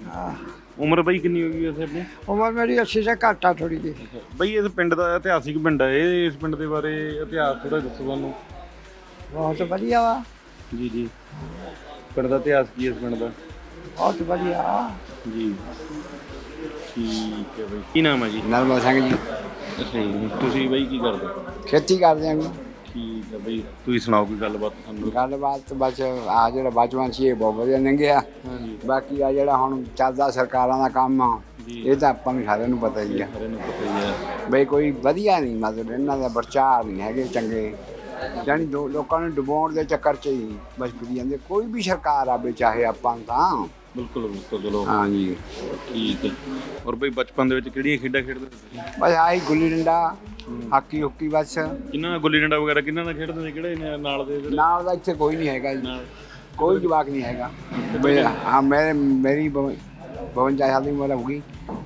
ਉਮਰ ਬਈ ਕਿੰਨੀ ਹੋ ਗਈ ਵੈਸੇ ਆਪਣੀ? ਉਮਰ ਮੇਰੀ 80 ਸੇ ਘੱਟ ਆ ਥੋੜੀ ਜਿਹੀ। ਬਈ ਇਸ ਪਿੰਡ ਦਾ ਇਤਿਹਾਸਿਕ ਪਿੰਡ ਹੈ ਇਹ ਇਸ ਪਿੰਡ ਦੇ ਬਾਰੇ ਇਤਿਹਾਸ ਥੋੜਾ ਦੱਸੋ ਸਾਨੂੰ। ਬਹੁਤ ਵਧੀਆ ਵਾ। ਜੀ ਜੀ। ਪਿੰਡ ਦਾ ਇਤਿਹਾਸ ਕੀ ਹੈ ਇਸ ਪਿੰਡ ਦਾ? ਬਹੁਤ ਵਧੀਆ। ਜੀ। ਠੀਕ ਹੈ ਬਈ ਕੀ ਨਾਮ ਹੈ ਜੀ? ਨਰਮਲ ਸਿੰਘ ਜੀ। ਅੱਛਾ ਜੀ ਤੁਸੀਂ ਬਈ ਕੀ ਕਰਦੇ? ਖੇਤੀ ਕਰਦੇ ਆਂ ਠੀਕ ਹੈ ਬਈ ਤੁਸੀਂ ਸੁਣਾਓ ਕੋਈ ਗੱਲਬਾਤ ਸਾਨੂੰ? ਗੱਲਬਾਤ ਬਸ ਆ ਜਿਹੜਾ ਬਚਪਨ ਸੀ ਇਹ ਬਹੁਤ ਵਧੀਆ ਲੰਘਿਆ। ਹਾਂਜੀ ਬਾਕੀ ਆ ਜਿਹੜਾ ਹੁਣ ਚੱਲਦਾ ਸਰਕਾਰਾਂ ਦਾ ਕੰਮ ਆ ਜੀ। ਇਹ ਤਾਂ ਆਪਾਂ ਨੂੰ ਸਾਰਿਆਂ ਨੂੰ ਪਤਾ ਹੀ ਆ। ਸਾਰਿਆਂ ਨੂੰ ਪਤਾ ਹੀ ਹੈ ਬਈ ਕੋਈ ਵਧੀਆ ਨਹੀਂ ਮਤਲਬ ਇਹਨਾਂ ਦਾ ਪ੍ਰਚਾਰ ਨਹੀਂ ਹੈਗੇ ਚੰਗੇ। ਜਾਨੀ ਦੋ ਲੋਕਾਂ ਨੂੰ ਡੁਬਾਉਣ ਦੇ ਚੱਕਰ 'ਚ ਹੀ ਬਸ ਫਿਰੀ ਜਾਂਦੇ। ਕੋਈ ਵੀ ਸਰਕਾਰ ਆਵੇ ਚਾਹੇ ਆਪਾਂ ਨੂੰ ਤਾਂ ਬਿਲਕੁਲ ਬਿਲਕੁਲ ਚਲੋ। ਹਾਂਜੀ। ਠੀਕ ਹੈ। ਔਰ ਬਈ ਬਚਪਨ ਦੇ ਵਿੱਚ ਕਿਹੜੀਆਂ ਖੇਡਾਂ ਖੇਡਦੇ ਸੀ? ਬਸ ਆਹੀ ਗੁੱਲੀ ਡੰਡਾ ਹਾਕੀ ਹੁੱਕੀ ਬਸ। ਕਿੰਨਾ ਗੁੱਲੀ ਡੰਡਾ ਵਗੈਰਾ ਕਿੰਨਾ ਨਾਲ ਖੇਡਦੇ ਸੀ? ਕਿਹੜੇ ਨੇ ਨਾਲ ਦੇ ਜਿਹੜੇ? ਨਾਲ ਦਾ ਇੱਥੇ ਕੋਈ ਨਹੀਂ ਹੈਗਾ ਜੀ। ਕੋਈ ਜਵਾਕ ਨਹੀਂ ਹੈਗਾ। ਮੇਰੇ ਹਾਂ ਮੇਰੇ ਮੇਰੀ 52 ਸਾਲ ਦੀ ਉਮਰ ਹੋਊਗੀ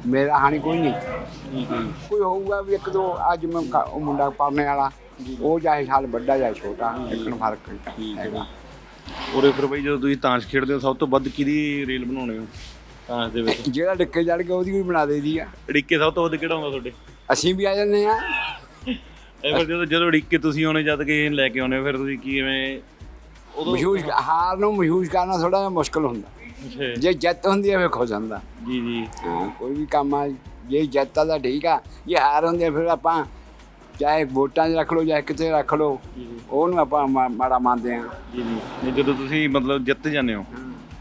ਮੇਰਾ ਹਾਣੀ ਕੋਈ ਨਹੀਂ। ਕੋਈ ਹੋਊਗਾ ਵੀ ਇੱਕ ਦੋ ਅੱਜ ਮੈਂ ਉਹ ਮੁੰਡਾ ਪੜਨੇ ਵਾਲਾ। ਉਹ ਚਾਹੇ ਸਾਲ ਵੱਡਾ ਜਾਂ ਛੋਟਾ। ਇੱਕ ਨੂੰ ਫ਼ਰਕ ਹੈਗਾ। ਉਰੇ ਫਿਰ ਬਈ ਜਦੋਂ ਤੁਸੀਂ ਤਾਂਸ਼ ਖੇਡਦੇ ਹੋ ਸਭ ਤੋਂ ਵੱਧ ਕਿਹਦੀ ਰੇਲ ਬਣਾਉਣੇ ਹੋ ਤਾਂਸ਼ ਦੇ ਵਿੱਚ? ਜਿਹੜਾ ਡਿੱਕੇ ਚੜ ਗਿਆ ਉਹਦੀ ਵੀ ਬਣਾ ਦੇਦੀ ਆ। ਅੜਿੱਕੇ ਸਭ ਤੋਂ ਵੱਧ ਕਿਹੜਾ ਹੁੰਦਾ ਤੁਹਾਡੇ? ਅਸੀਂ ਵੀ ਆ ਜਾਂਦੇ ਆ। ਇਹ ਫਿਰ ਜਦੋਂ ਜਦੋਂ ਅੜਿੱਕੇ ਤੁਸੀਂ ਆਉਣੇ ਜਦ ਕਿ ਲੈ ਕੇ ਆਉਣੇ ਹੋ, ਫਿਰ ਤੁਸੀਂ ਕਿਵੇਂ ਉਦੋਂ ਮਹਿਸੂਸ ਹਾਰ ਨੂੰ ਮਹਿਸੂਸ ਕਰਨਾ ਥੋੜਾ ਜਿਹਾ ਮੁਸ਼ਕਲ ਹੁੰਦਾ। ਜੇ ਜਿੱਤ ਹੁੰਦੀ ਹੈ ਫਿਰ ਖੁਸ਼ ਹੁੰਦਾ। ਜੀ ਜੀ। ਹਾਂ ਕੋਈ ਵੀ ਕੰਮ ਆ ਜੇ ਜਿੱਤ ਤਾਂ ਠੀਕ ਆ। ਜੇ ਹਾਰ ਹੁੰਦੀ ਆ ਫਿਰ ਆਪਾਂ ਚਾਹੇ ਵੋਟਾਂ 'ਚ ਰੱਖ ਲਓ ਚਾਹੇ ਕਿਤੇ ਰੱਖ ਲਓ ਉਹਨੂੰ ਆਪਾਂ ਮਾ- ਮਾੜਾ ਮੰਨਦੇ ਆ ਜੀ ਜੀ। ਜਦੋਂ ਤੁਸੀਂ ਮਤਲਬ ਜਿੱਤ ਜਾਂਦੇ ਹੋ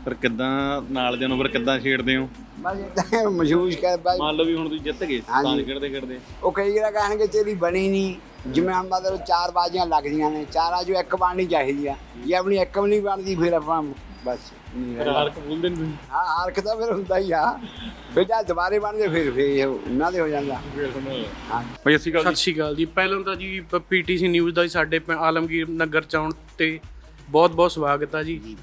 ਫਿਰ ਕਿੱਦਾਂ ਨਾਲ ਦੇ ਨੂੰ ਫਿਰ ਕਿੱਦਾਂ ਛੇੜਦੇ ਹੋ? ਬਸ ਮਹਿਸੂਸ ਕਰ ਬਸ। ਮੰਨ ਲਓ ਵੀ ਹੁਣ ਤੁਸੀਂ ਜਿੱਤ ਗਏ ਹਾਂਜੀ। ਤਾਂਸ਼ ਖੇਡਦੇ ਖੇਡਦੇ। ਉਹ ਕਈ ਵਾਰ ਕਹਿਣਗੇ ਤੇਰੀ ਬਣੀ ਨਹੀਂ ਜਿਵੇਂ ਹੁਣ ਮਤਲਬ ਚਾਰ ਬਾਜ਼ੀਆਂ ਲੱਗਦੀਆਂ ਨੇ ਚਾਰਾਂ 'ਚੋਂ ਇੱਕ ਬਣਨੀ ਚਾਹੀਦੀ ਆ। ਜੇ ਆਪਣੀ ਇੱਕ ਵੀ ਨਹੀਂ ਬਣਦੀ ਫਿਰ ਆਪਾਂ ਬਸ ਨਹੀਂ ਫਿਰ। ਹਾਰ ਕਬੂਲਦੇ ਨਹੀਂ ਤੁਸੀਂ ਹਾਂ ਹਾਰਕ ਤਾਂ ਫਿਰ ਹੁੰਦਾ ਹੀ ਆ। ਫਿਰ ਜਦ ਦੁਬਾਰੇ ਬਣਦੇ ਫਿਰ ਫਿਰ ਉਹਨਾਂ ਦੇ ਹੋ ਜਾਂਦਾ। ਹਾਂ। ਅਸੀਂ ਗੱਲ ਸਤਿ ਸ਼੍ਰੀ ਅਕਾਲ ਜੀ। ਪਹਿਲਾਂ ਤਾਂ ਜੀ ਪੀਟੀਸੀ ਨਿਊਜ਼ ਦਾ ਜੀ ਸਾਡੇ ਆਲਮਗੀਰ ਨਗਰ ਚ ਆਉਣ ਤੇ ਬਹੁਤ ਬਹੁਤ ਸਵਾਗਤ ਆ ਜੀ।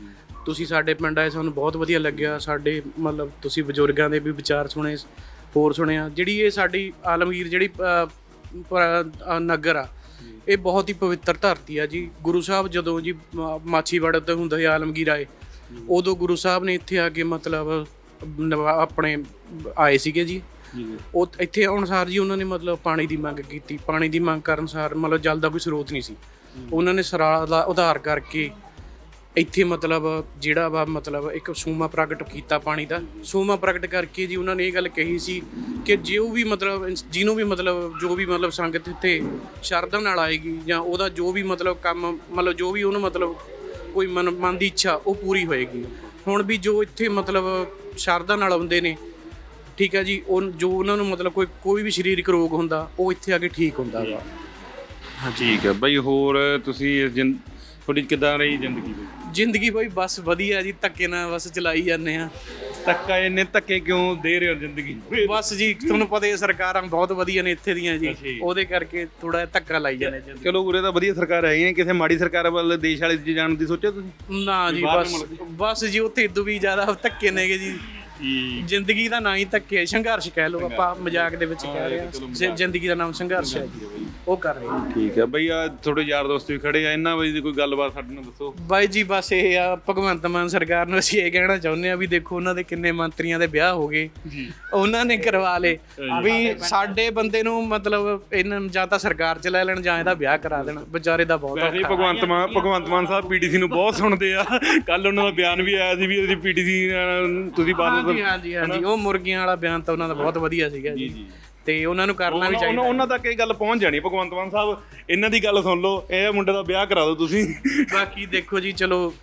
ਤੁਸੀਂ ਸਾਡੇ ਪਿੰਡ ਆਏ ਸਾਨੂੰ ਬਹੁਤ ਵਧੀਆ ਲੱਗਿਆ। ਸਾਡੇ ਮਤਲਬ ਤੁਸੀਂ ਬਜ਼ੁਰਗਾਂ ਦੇ ਵੀ ਵਿਚਾਰ ਸੁਣੇ ਹੋਰ ਸੁਣਿਆ ਜਿਹੜੀ ਇਹ ਸਾਡੀ ਆਲਮਗੀਰ ਜਿਹੜੀ ਨਗਰ ਆ ਇਹ ਬਹੁਤ ਹੀ ਪਵਿੱਤਰ ਧਰਤੀ ਆ ਜੀ। ਗੁਰੂ ਸਾਹਿਬ ਜਦੋਂ ਜੀ ਮਾਛੀਵਾੜਾ ਤੇ ਹੁੰਦੇ ਆਲਮਗੀਰ ਆਏ ਉਦੋਂ ਗੁਰੂ ਸਾਹਿਬ ਨੇ ਇੱਥੇ ਆ ਕੇ ਮਤਲਬ ਨਵਾ- ਆਪਣੇ ਆਏ ਸੀਗੇ ਜੀ। ਉਹ ਇੱਥੇ ਅਨੁਸਾਰ ਜੀ ਉਹਨਾਂ ਨੇ ਮਤਲਬ ਪਾਣੀ ਦੀ ਮੰਗ ਕੀਤੀ। ਪਾਣੀ ਦੀ ਮੰਗ ਕਰਨ ਅਨੁਸਾਰ ਮਤਲਬ ਜਲ ਦਾ ਕੋਈ ਸਰੋਤ ਨਹੀਂ ਸੀ। ਉਹਨਾਂ ਨੇ ਸਰਾ ਦਾ ਉਧਾਰ ਕਰਕੇ ਇੱਥੇ ਮਤਲਬ ਜਿਹੜਾ ਵਾ ਮਤਲਬ ਇੱਕ ਸੂਮਾ ਪ੍ਰਗਟ ਕੀਤਾ ਪਾਣੀ ਦਾ। ਸੂਮਾ ਪ੍ਰਗਟ ਕਰਕੇ ਜੀ ਉਹਨਾਂ ਨੇ ਇਹ ਗੱਲ ਕਹੀ ਸੀ ਕਿ ਜੋ ਵੀ ਮਤਲਬ ਇਨਸ- ਜਿਹਨੂੰ ਵੀ ਮਤਲਬ ਜੋ ਵੀ ਮਤਲਬ ਸੰਗਤ ਇੱਥੇ ਸ਼ਰਧਾ ਨਾਲ ਆਏਗੀ ਜਾਂ ਉਹਦਾ ਜੋ ਵੀ ਮਤਲਬ ਕੰਮ ਮਤਲਬ ਜੋ ਵੀ ਉਹਨੂੰ ਮਤਲਬ ਕੋਈ ਮਨ ਮਨ ਦੀ ਇੱਛਾ, ਉਹ ਪੂਰੀ ਹੋਏਗੀ। ਹੁਣ ਵੀ ਜੋ ਇੱਥੇ ਮਤਲਬ ਸ਼ਰਧਾ ਨਾਲ ਆਉਂਦੇ ਨੇ, ਠੀਕ ਹੈ ਜੀ, ਉਹ ਜੋ ਉਹਨਾਂ ਨੂੰ ਮਤਲਬ ਕੋਈ ਕੋਈ ਵੀ ਸਰੀਰਕ ਰੋਗ ਹੁੰਦਾ, ਉਹ ਇੱਥੇ ਆ ਕੇ ਠੀਕ ਹੁੰਦਾ ਵਾ। ਠੀਕ ਹੈ ਬਈ ਹੋਰ ਤੁਸੀਂ ਇਸ ਜਿੰਦ ਤੁਹਾਡੀ ਕਿੱਦਾਂ ਰਹੀ ਜ਼ਿੰਦਗੀ? ਬਈ ਜ਼ਿੰਦਗੀ ਬਈ ਬਸ ਵਧੀਆ ਜੀ ਧੱਕੇ ਨਾਲ ਬਸ ਚਲਾਈ ਜਾਂਦੇ ਆ ਧੱਕਾ ਇੰਨੇ ਧੱਕੇ ਕਿਉਂ ਦੇ ਰਹੇ ਹੋ ਜ਼ਿੰਦਗੀ ਨੂੰ? ਬਸ ਜੀ ਤੁਹਾਨੂੰ ਪਤਾ ਹੀ ਹੈ ਸਰਕਾਰਾਂ ਬਹੁਤ ਵਧੀਆ ਨੇ ਇੱਥੇ ਦੀਆਂ ਜੀ। ਅੱਛਾ ਜੀ। ਉਹਦੇ ਕਰਕੇ ਥੋੜਾ ਧੱਕਾ ਲਾਈ ਜਾਂਦੇ ਜੀ ਚਲੋ ਉਰੇ ਤਾਂ ਵਧੀਆ ਸਰਕਾਰ ਆਈ ਹੈ ਕਿਸੇ ਮਾੜੀ ਸਰਕਾਰ ਵੱਲ ਦੇਸ਼ ਵਾਲੇ ਚ ਜਾਣ ਦੀ ਸੋਚਿਆ ਤੁਸੀਂ? ਨਾ ਜੀ ਬਾਹਰ ਬਸ ਮੁਲਕ ਬਸ ਜੀ ਉੱਥੇ ਇਦੋਂ ਵੀ ਜ਼ਿਆਦਾ ਧੱਕੇ ਨੇਗੇ ਜੀ। ਜ਼ਿੰਦਗੀ ਦਾ ਨਾਂ ਹੀ ਧੱਕੇ ਹੈ, ਸੰਘਰਸ਼ ਕਹਿ ਲਓ ਆਪਾਂ ਮਜ਼ਾਕ ਦੇ ਵਿੱਚ ਕਹਿ ਰਹੇ ਹਾਂ। ਜ਼ਿ- ਜ਼ਿੰਦਗੀ ਦਾ ਨਾਮ ਸੰਘਰਸ਼ ਹੈ ਜੀ। ਉਹ ਕਰ ਰਹੇ ਹਾਂ ਠੀਕ ਹੈ। ਬਈ ਆ ਤੁਹਾਡੇ ਯਾਰ ਦੋਸਤ ਵੀ ਖੜੇ ਆ। ਇਹਨਾਂ ਵਜੇ ਦੀ ਕੋਈ ਗੱਲਬਾਤ ਸਾਡੇ ਨਾਲ ਦੱਸੋ। ਬਾਈ ਜੀ ਬਸ ਇਹ ਆ ਭਗਵੰਤ ਮਾਨ ਸਰਕਾਰ ਨੂੰ ਅਸੀਂ ਇਹ ਕਹਿਣਾ ਚਾਹੁੰਦੇ ਆ ਵੀ ਦੇਖੋ ਉਹਨਾਂ ਦੇ ਕਿੰਨੇ ਮੰਤਰੀਆਂ ਦੇ ਵਿਆਹ ਹੋ ਗਏ। ਉਹਨਾਂ ਨੇ ਕਰਵਾ ਲਏ। ਵੀ ਸਾਡੇ ਬੰਦੇ ਨੂੰ ਮਤਲਬ ਇਹਨਾਂ ਨੂੰ ਜਾਂ ਤਾਂ ਸਰਕਾਰ ਚ ਲੈ ਲੈਣ ਜਾਂ ਇਹਦਾ ਵਿਆਹ ਕਰਾ ਦੇਣ। ਵਿਚਾਰੇ ਦਾ ਬਹੁਤ ਵੈਸੇ ਹੀ ਔਖਾ। ਭਗਵੰਤ ਮਾਨ ਭਗਵੰਤ ਮਾਨ ਸਾਹਿਬ ਪੀਟੀਸੀ ਨੂੰ ਬਹੁਤ ਸੁਣਦੇ ਆ। ਕੱਲ ਉਹਨਾਂ ਦਾ ਬਿਆਨ ਵੀ ਆਇਆ ਸੀ ਵੀ ਇਹਦੀ ਪੀਟੀਸੀ ਤੁਸੀਂ ਬਾਅਦ ਹਾਂਜੀ ਹਾਂਜੀ ਹਾਂਜੀ। ਉਹ ਮੁਰਗੀਆਂ ਵਾਲਾ ਬਿਆਨ ਤਾਂ ਉਹਨਾਂ ਦਾ ਬਹੁਤ ਵਧੀਆ ਸੀਗਾ ਜੀ। ਤੇ ਉਹਨਾਂ ਨੂੰ ਕਰਨਾ ਵੀ ਉਹਨਾਂ ਚਾਹੀਦਾ। ਉਹਨਾਂ ਤੱਕ ਇਹ ਗੱਲ ਪਹੁੰਚ ਜਾਣੀ ਭਗਵੰਤ ਮਾਨ ਸਾਹਿਬ ਇਹਨਾਂ ਦੀ ਗੱਲ ਸੁਣ ਲਓ ਇਹ ਮੁੰਡੇ ਦਾ ਵਿਆਹ ਕਰਾ ਦਿਓ ਤੁਸੀਂ। ਬਾਕੀ ਦੇਖੋ ਜੀ ਚਲੋ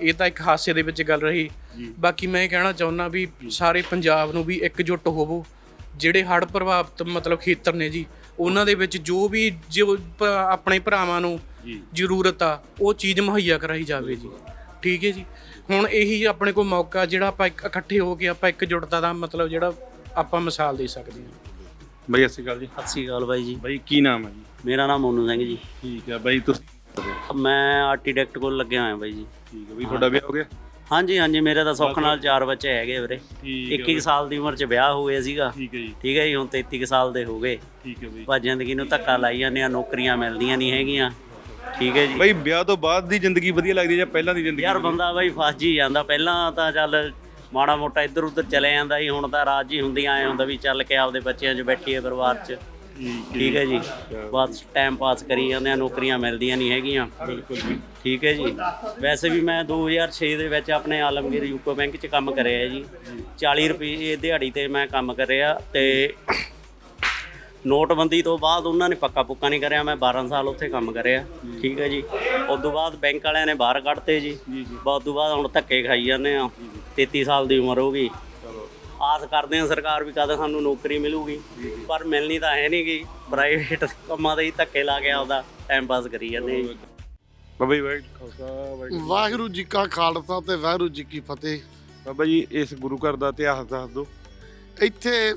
ਇਹ ਤਾਂ ਇੱਕ ਹਾਸੇ ਦੇ ਵਿੱਚ ਗੱਲ ਰਹੀ। ਬਾਕੀ ਮੈਂ ਕਹਿਣਾ ਚਾਹੁੰਦਾ ਵੀ ਸਾਰੇ ਪੰਜਾਬ ਨੂੰ ਵੀ ਇਕਜੁੱਟ ਹੋਵੋ। ਜਿਹੜੇ ਹੜ੍ਹ ਪ੍ਰਭਾਵਿਤ ਮਤਲਬ ਖੇਤਰ ਨੇ ਜੀ ਉਹਨਾਂ ਦੇ ਵਿੱਚ ਜੋ ਵੀ ਜੋ ਆਪਣੇ ਭਰਾਵਾਂ ਨੂੰ ਜ਼ਰੂਰਤ ਆ ਉਹ ਚੀਜ਼ ਮੁਹੱਈਆ ਕਰਾਈ ਜਾਵੇ ਜੀ। ਠੀਕ ਹੈ ਜੀ। ਹੁਣ ਇਹੀ ਆਪਣੇ ਕੋਲ ਮੌਕਾ ਜਿਹੜਾ ਆਪਾਂ ਇੱਕ ਇਕੱਠੇ ਹੋ ਕੇ ਆਪਾਂ ਇਕਜੁੱਟਤਾ ਦਾ ਮਤਲਬ ਜਿਹੜਾ ਆਪਾਂ ਮਿਸਾਲ ਦੇ ਸਕਦੇ ਹਾਂ। ਬਈ ਅਸੀਂ ਗੱਲ ਜੀ। ਸਤਿ ਸ਼੍ਰੀ ਅਕਾਲ ਬਾਈ ਜੀ। ਬਈ ਕੀ ਨਾਮ ਹੈ ਜੀ? ਮੇਰਾ ਨਾਮ ਮੋਨੂ ਸਿੰਘ ਜੀ। ਠੀਕ ਹੈ ਬਈ ਤੁਸੀਂ ਮੈਂ ਆਰਕੀਟੈਕਟ ਕੋਲ ਲੱਗਿਆ ਹੋਇਆ ਬਾਈ ਜੀ। ਠੀਕ ਹੈ ਬਈ ਤੁਹਾਡਾ ਵਿਆਹ ਹੋ ਗਿਆ? ਹਾਂਜੀ ਹਾਂਜੀ ਮੇਰੇ ਤਾਂ ਸੁੱਖ ਨਾਲ ਚਾਰ ਬੱਚੇ ਹੈਗੇ ਵੀਰੇ। ਠੀਕ 21 ਸਾਲ ਦੀ ਉਮਰ 'ਚ ਵਿਆਹ ਹੋ ਗਿਆ ਸੀਗਾ। ਠੀਕ ਹੈ ਜੀ। ਠੀਕ ਹੈ ਜੀ ਹੁਣ 33 ਕੁ ਸਾਲ ਦੇ ਹੋ ਗਏ। ਠੀਕ ਹੈ ਬਈ। ਪਰ ਜ਼ਿੰਦਗੀ ਨੂੰ ਧੱਕਾ ਲਾਈ ਜਾਂਦੇ ਆ ਨੌਕਰੀਆਂ ਮਿਲਦੀਆਂ ਨਹੀਂ ਹੈਗੀਆਂ। ਠੀਕ ਹੈ ਜੀ। ਬਈ ਵਿਆਹ ਤੋਂ ਬਾਅਦ ਦੀ ਜ਼ਿੰਦਗੀ ਵਧੀਆ ਲੱਗਦੀ ਹੈ ਜਾਂ ਪਹਿਲਾਂ ਦੀ ਜ਼ਿੰਦਗੀ ਯਾਰ ਬੰਦਾ ਬਾਈ ਫਸ ਜੀ ਜਾਂਦਾ। ਪਹਿਲਾਂ ਤਾਂ ਚੱਲ ਮਾੜਾ ਮੋਟਾ ਇੱਧਰ ਉੱਧਰ ਚਲੇ ਜਾਂਦਾ ਸੀ ਹੁਣ ਤਾਂ ਰਾਜ ਹੀ ਹੁੰਦੀਆਂ ਆਏ ਹੁੰਦਾ ਵੀ ਚੱਲ ਕੇ ਆਪਦੇ ਬੱਚਿਆਂ 'ਚ ਬੈਠੀਏ ਪਰਿਵਾਰ 'ਚ। ਠੀਕ ਹੈ ਜੀ। ਬਸ ਟਾਈਮ ਪਾਸ ਕਰੀ ਜਾਂਦੇ ਆ ਨੌਕਰੀਆਂ ਮਿਲਦੀਆਂ ਨਹੀਂ ਹੈਗੀਆਂ। ਬਿਲਕੁਲ ਜੀ। ਠੀਕ ਹੈ ਜੀ। ਵੈਸੇ ਵੀ ਮੈਂ 2006 ਦੇ ਵਿੱਚ ਆਪਣੇ ਆਲਮਗੀਰ ਯੂਕੋ ਬੈਂਕ 'ਚ ਕੰਮ ਕਰਿਆ ਜੀ। 40 ਰੁਪਏ ਦਿਹਾੜੀ ਤੇ ਮੈਂ ਕੰਮ ਕਰਿਆ ਤੇ ਨੋਟਬੰਦੀ ਤੋਂ ਬਾਅਦ ਉਹਨਾਂ ਨੇ ਪੱਕਾ ਪੁੱਕਾ ਨਹੀਂ ਕਰਿਆ। ਮੈਂ 12 ਸਾਲ ਉੱਥੇ ਕੰਮ ਕਰਿਆ। ਠੀਕ ਹੈ ਜੀ। ਉਸ ਤੋਂ ਬਾਅਦ ਬੈਂਕ ਵਾਲਿਆਂ ਨੇ ਬਾਹਰ ਕੱਢਤੇ ਜੀ। ਬਹੁਤ ਤੋਂ ਬਾਅਦ ਹੁਣ ਧੱਕੇ ਖਾਈ ਜਾਂਦੇ ਆ 33 ਸਾਲ ਦੀ ਉਮਰ ਹੋ ਗਈ। ਆਸ ਕਰਦੇ ਆ ਸਰਕਾਰ ਵੀ ਕਦੇ ਸਾਨੂੰ ਨੌਕਰੀ ਮਿਲੂਗੀ। ਪਰ ਮਿਲਣੀ ਤਾਂ ਹੈ ਨਹੀਂ ਗਈ ਪ੍ਰਾਈਵੇਟ ਕੰਮਾਂ ਦੇ ਹੀ ਧੱਕੇ ਲਾ ਕੇ ਆਪਦਾ ਟਾਈਮ ਪਾਸ ਕਰੀ ਜਾਂਦੇ। ਬਾਬਾ ਜੀ ਵਾਹਿਗੁਰੂ ਜੀ ਕਾ ਖਾਲਸਾ ਤੇ ਵਾਹਿਗੁਰੂ ਜੀ ਕੀ ਫਤਿਹ। ਬਾਬਾ ਜੀ ਇਸ ਗੁਰੂ ਘਰ ਦਾ ਇਤਿਹਾਸ ਦੱਸ ਦਿਓ। ਇੱਥੇ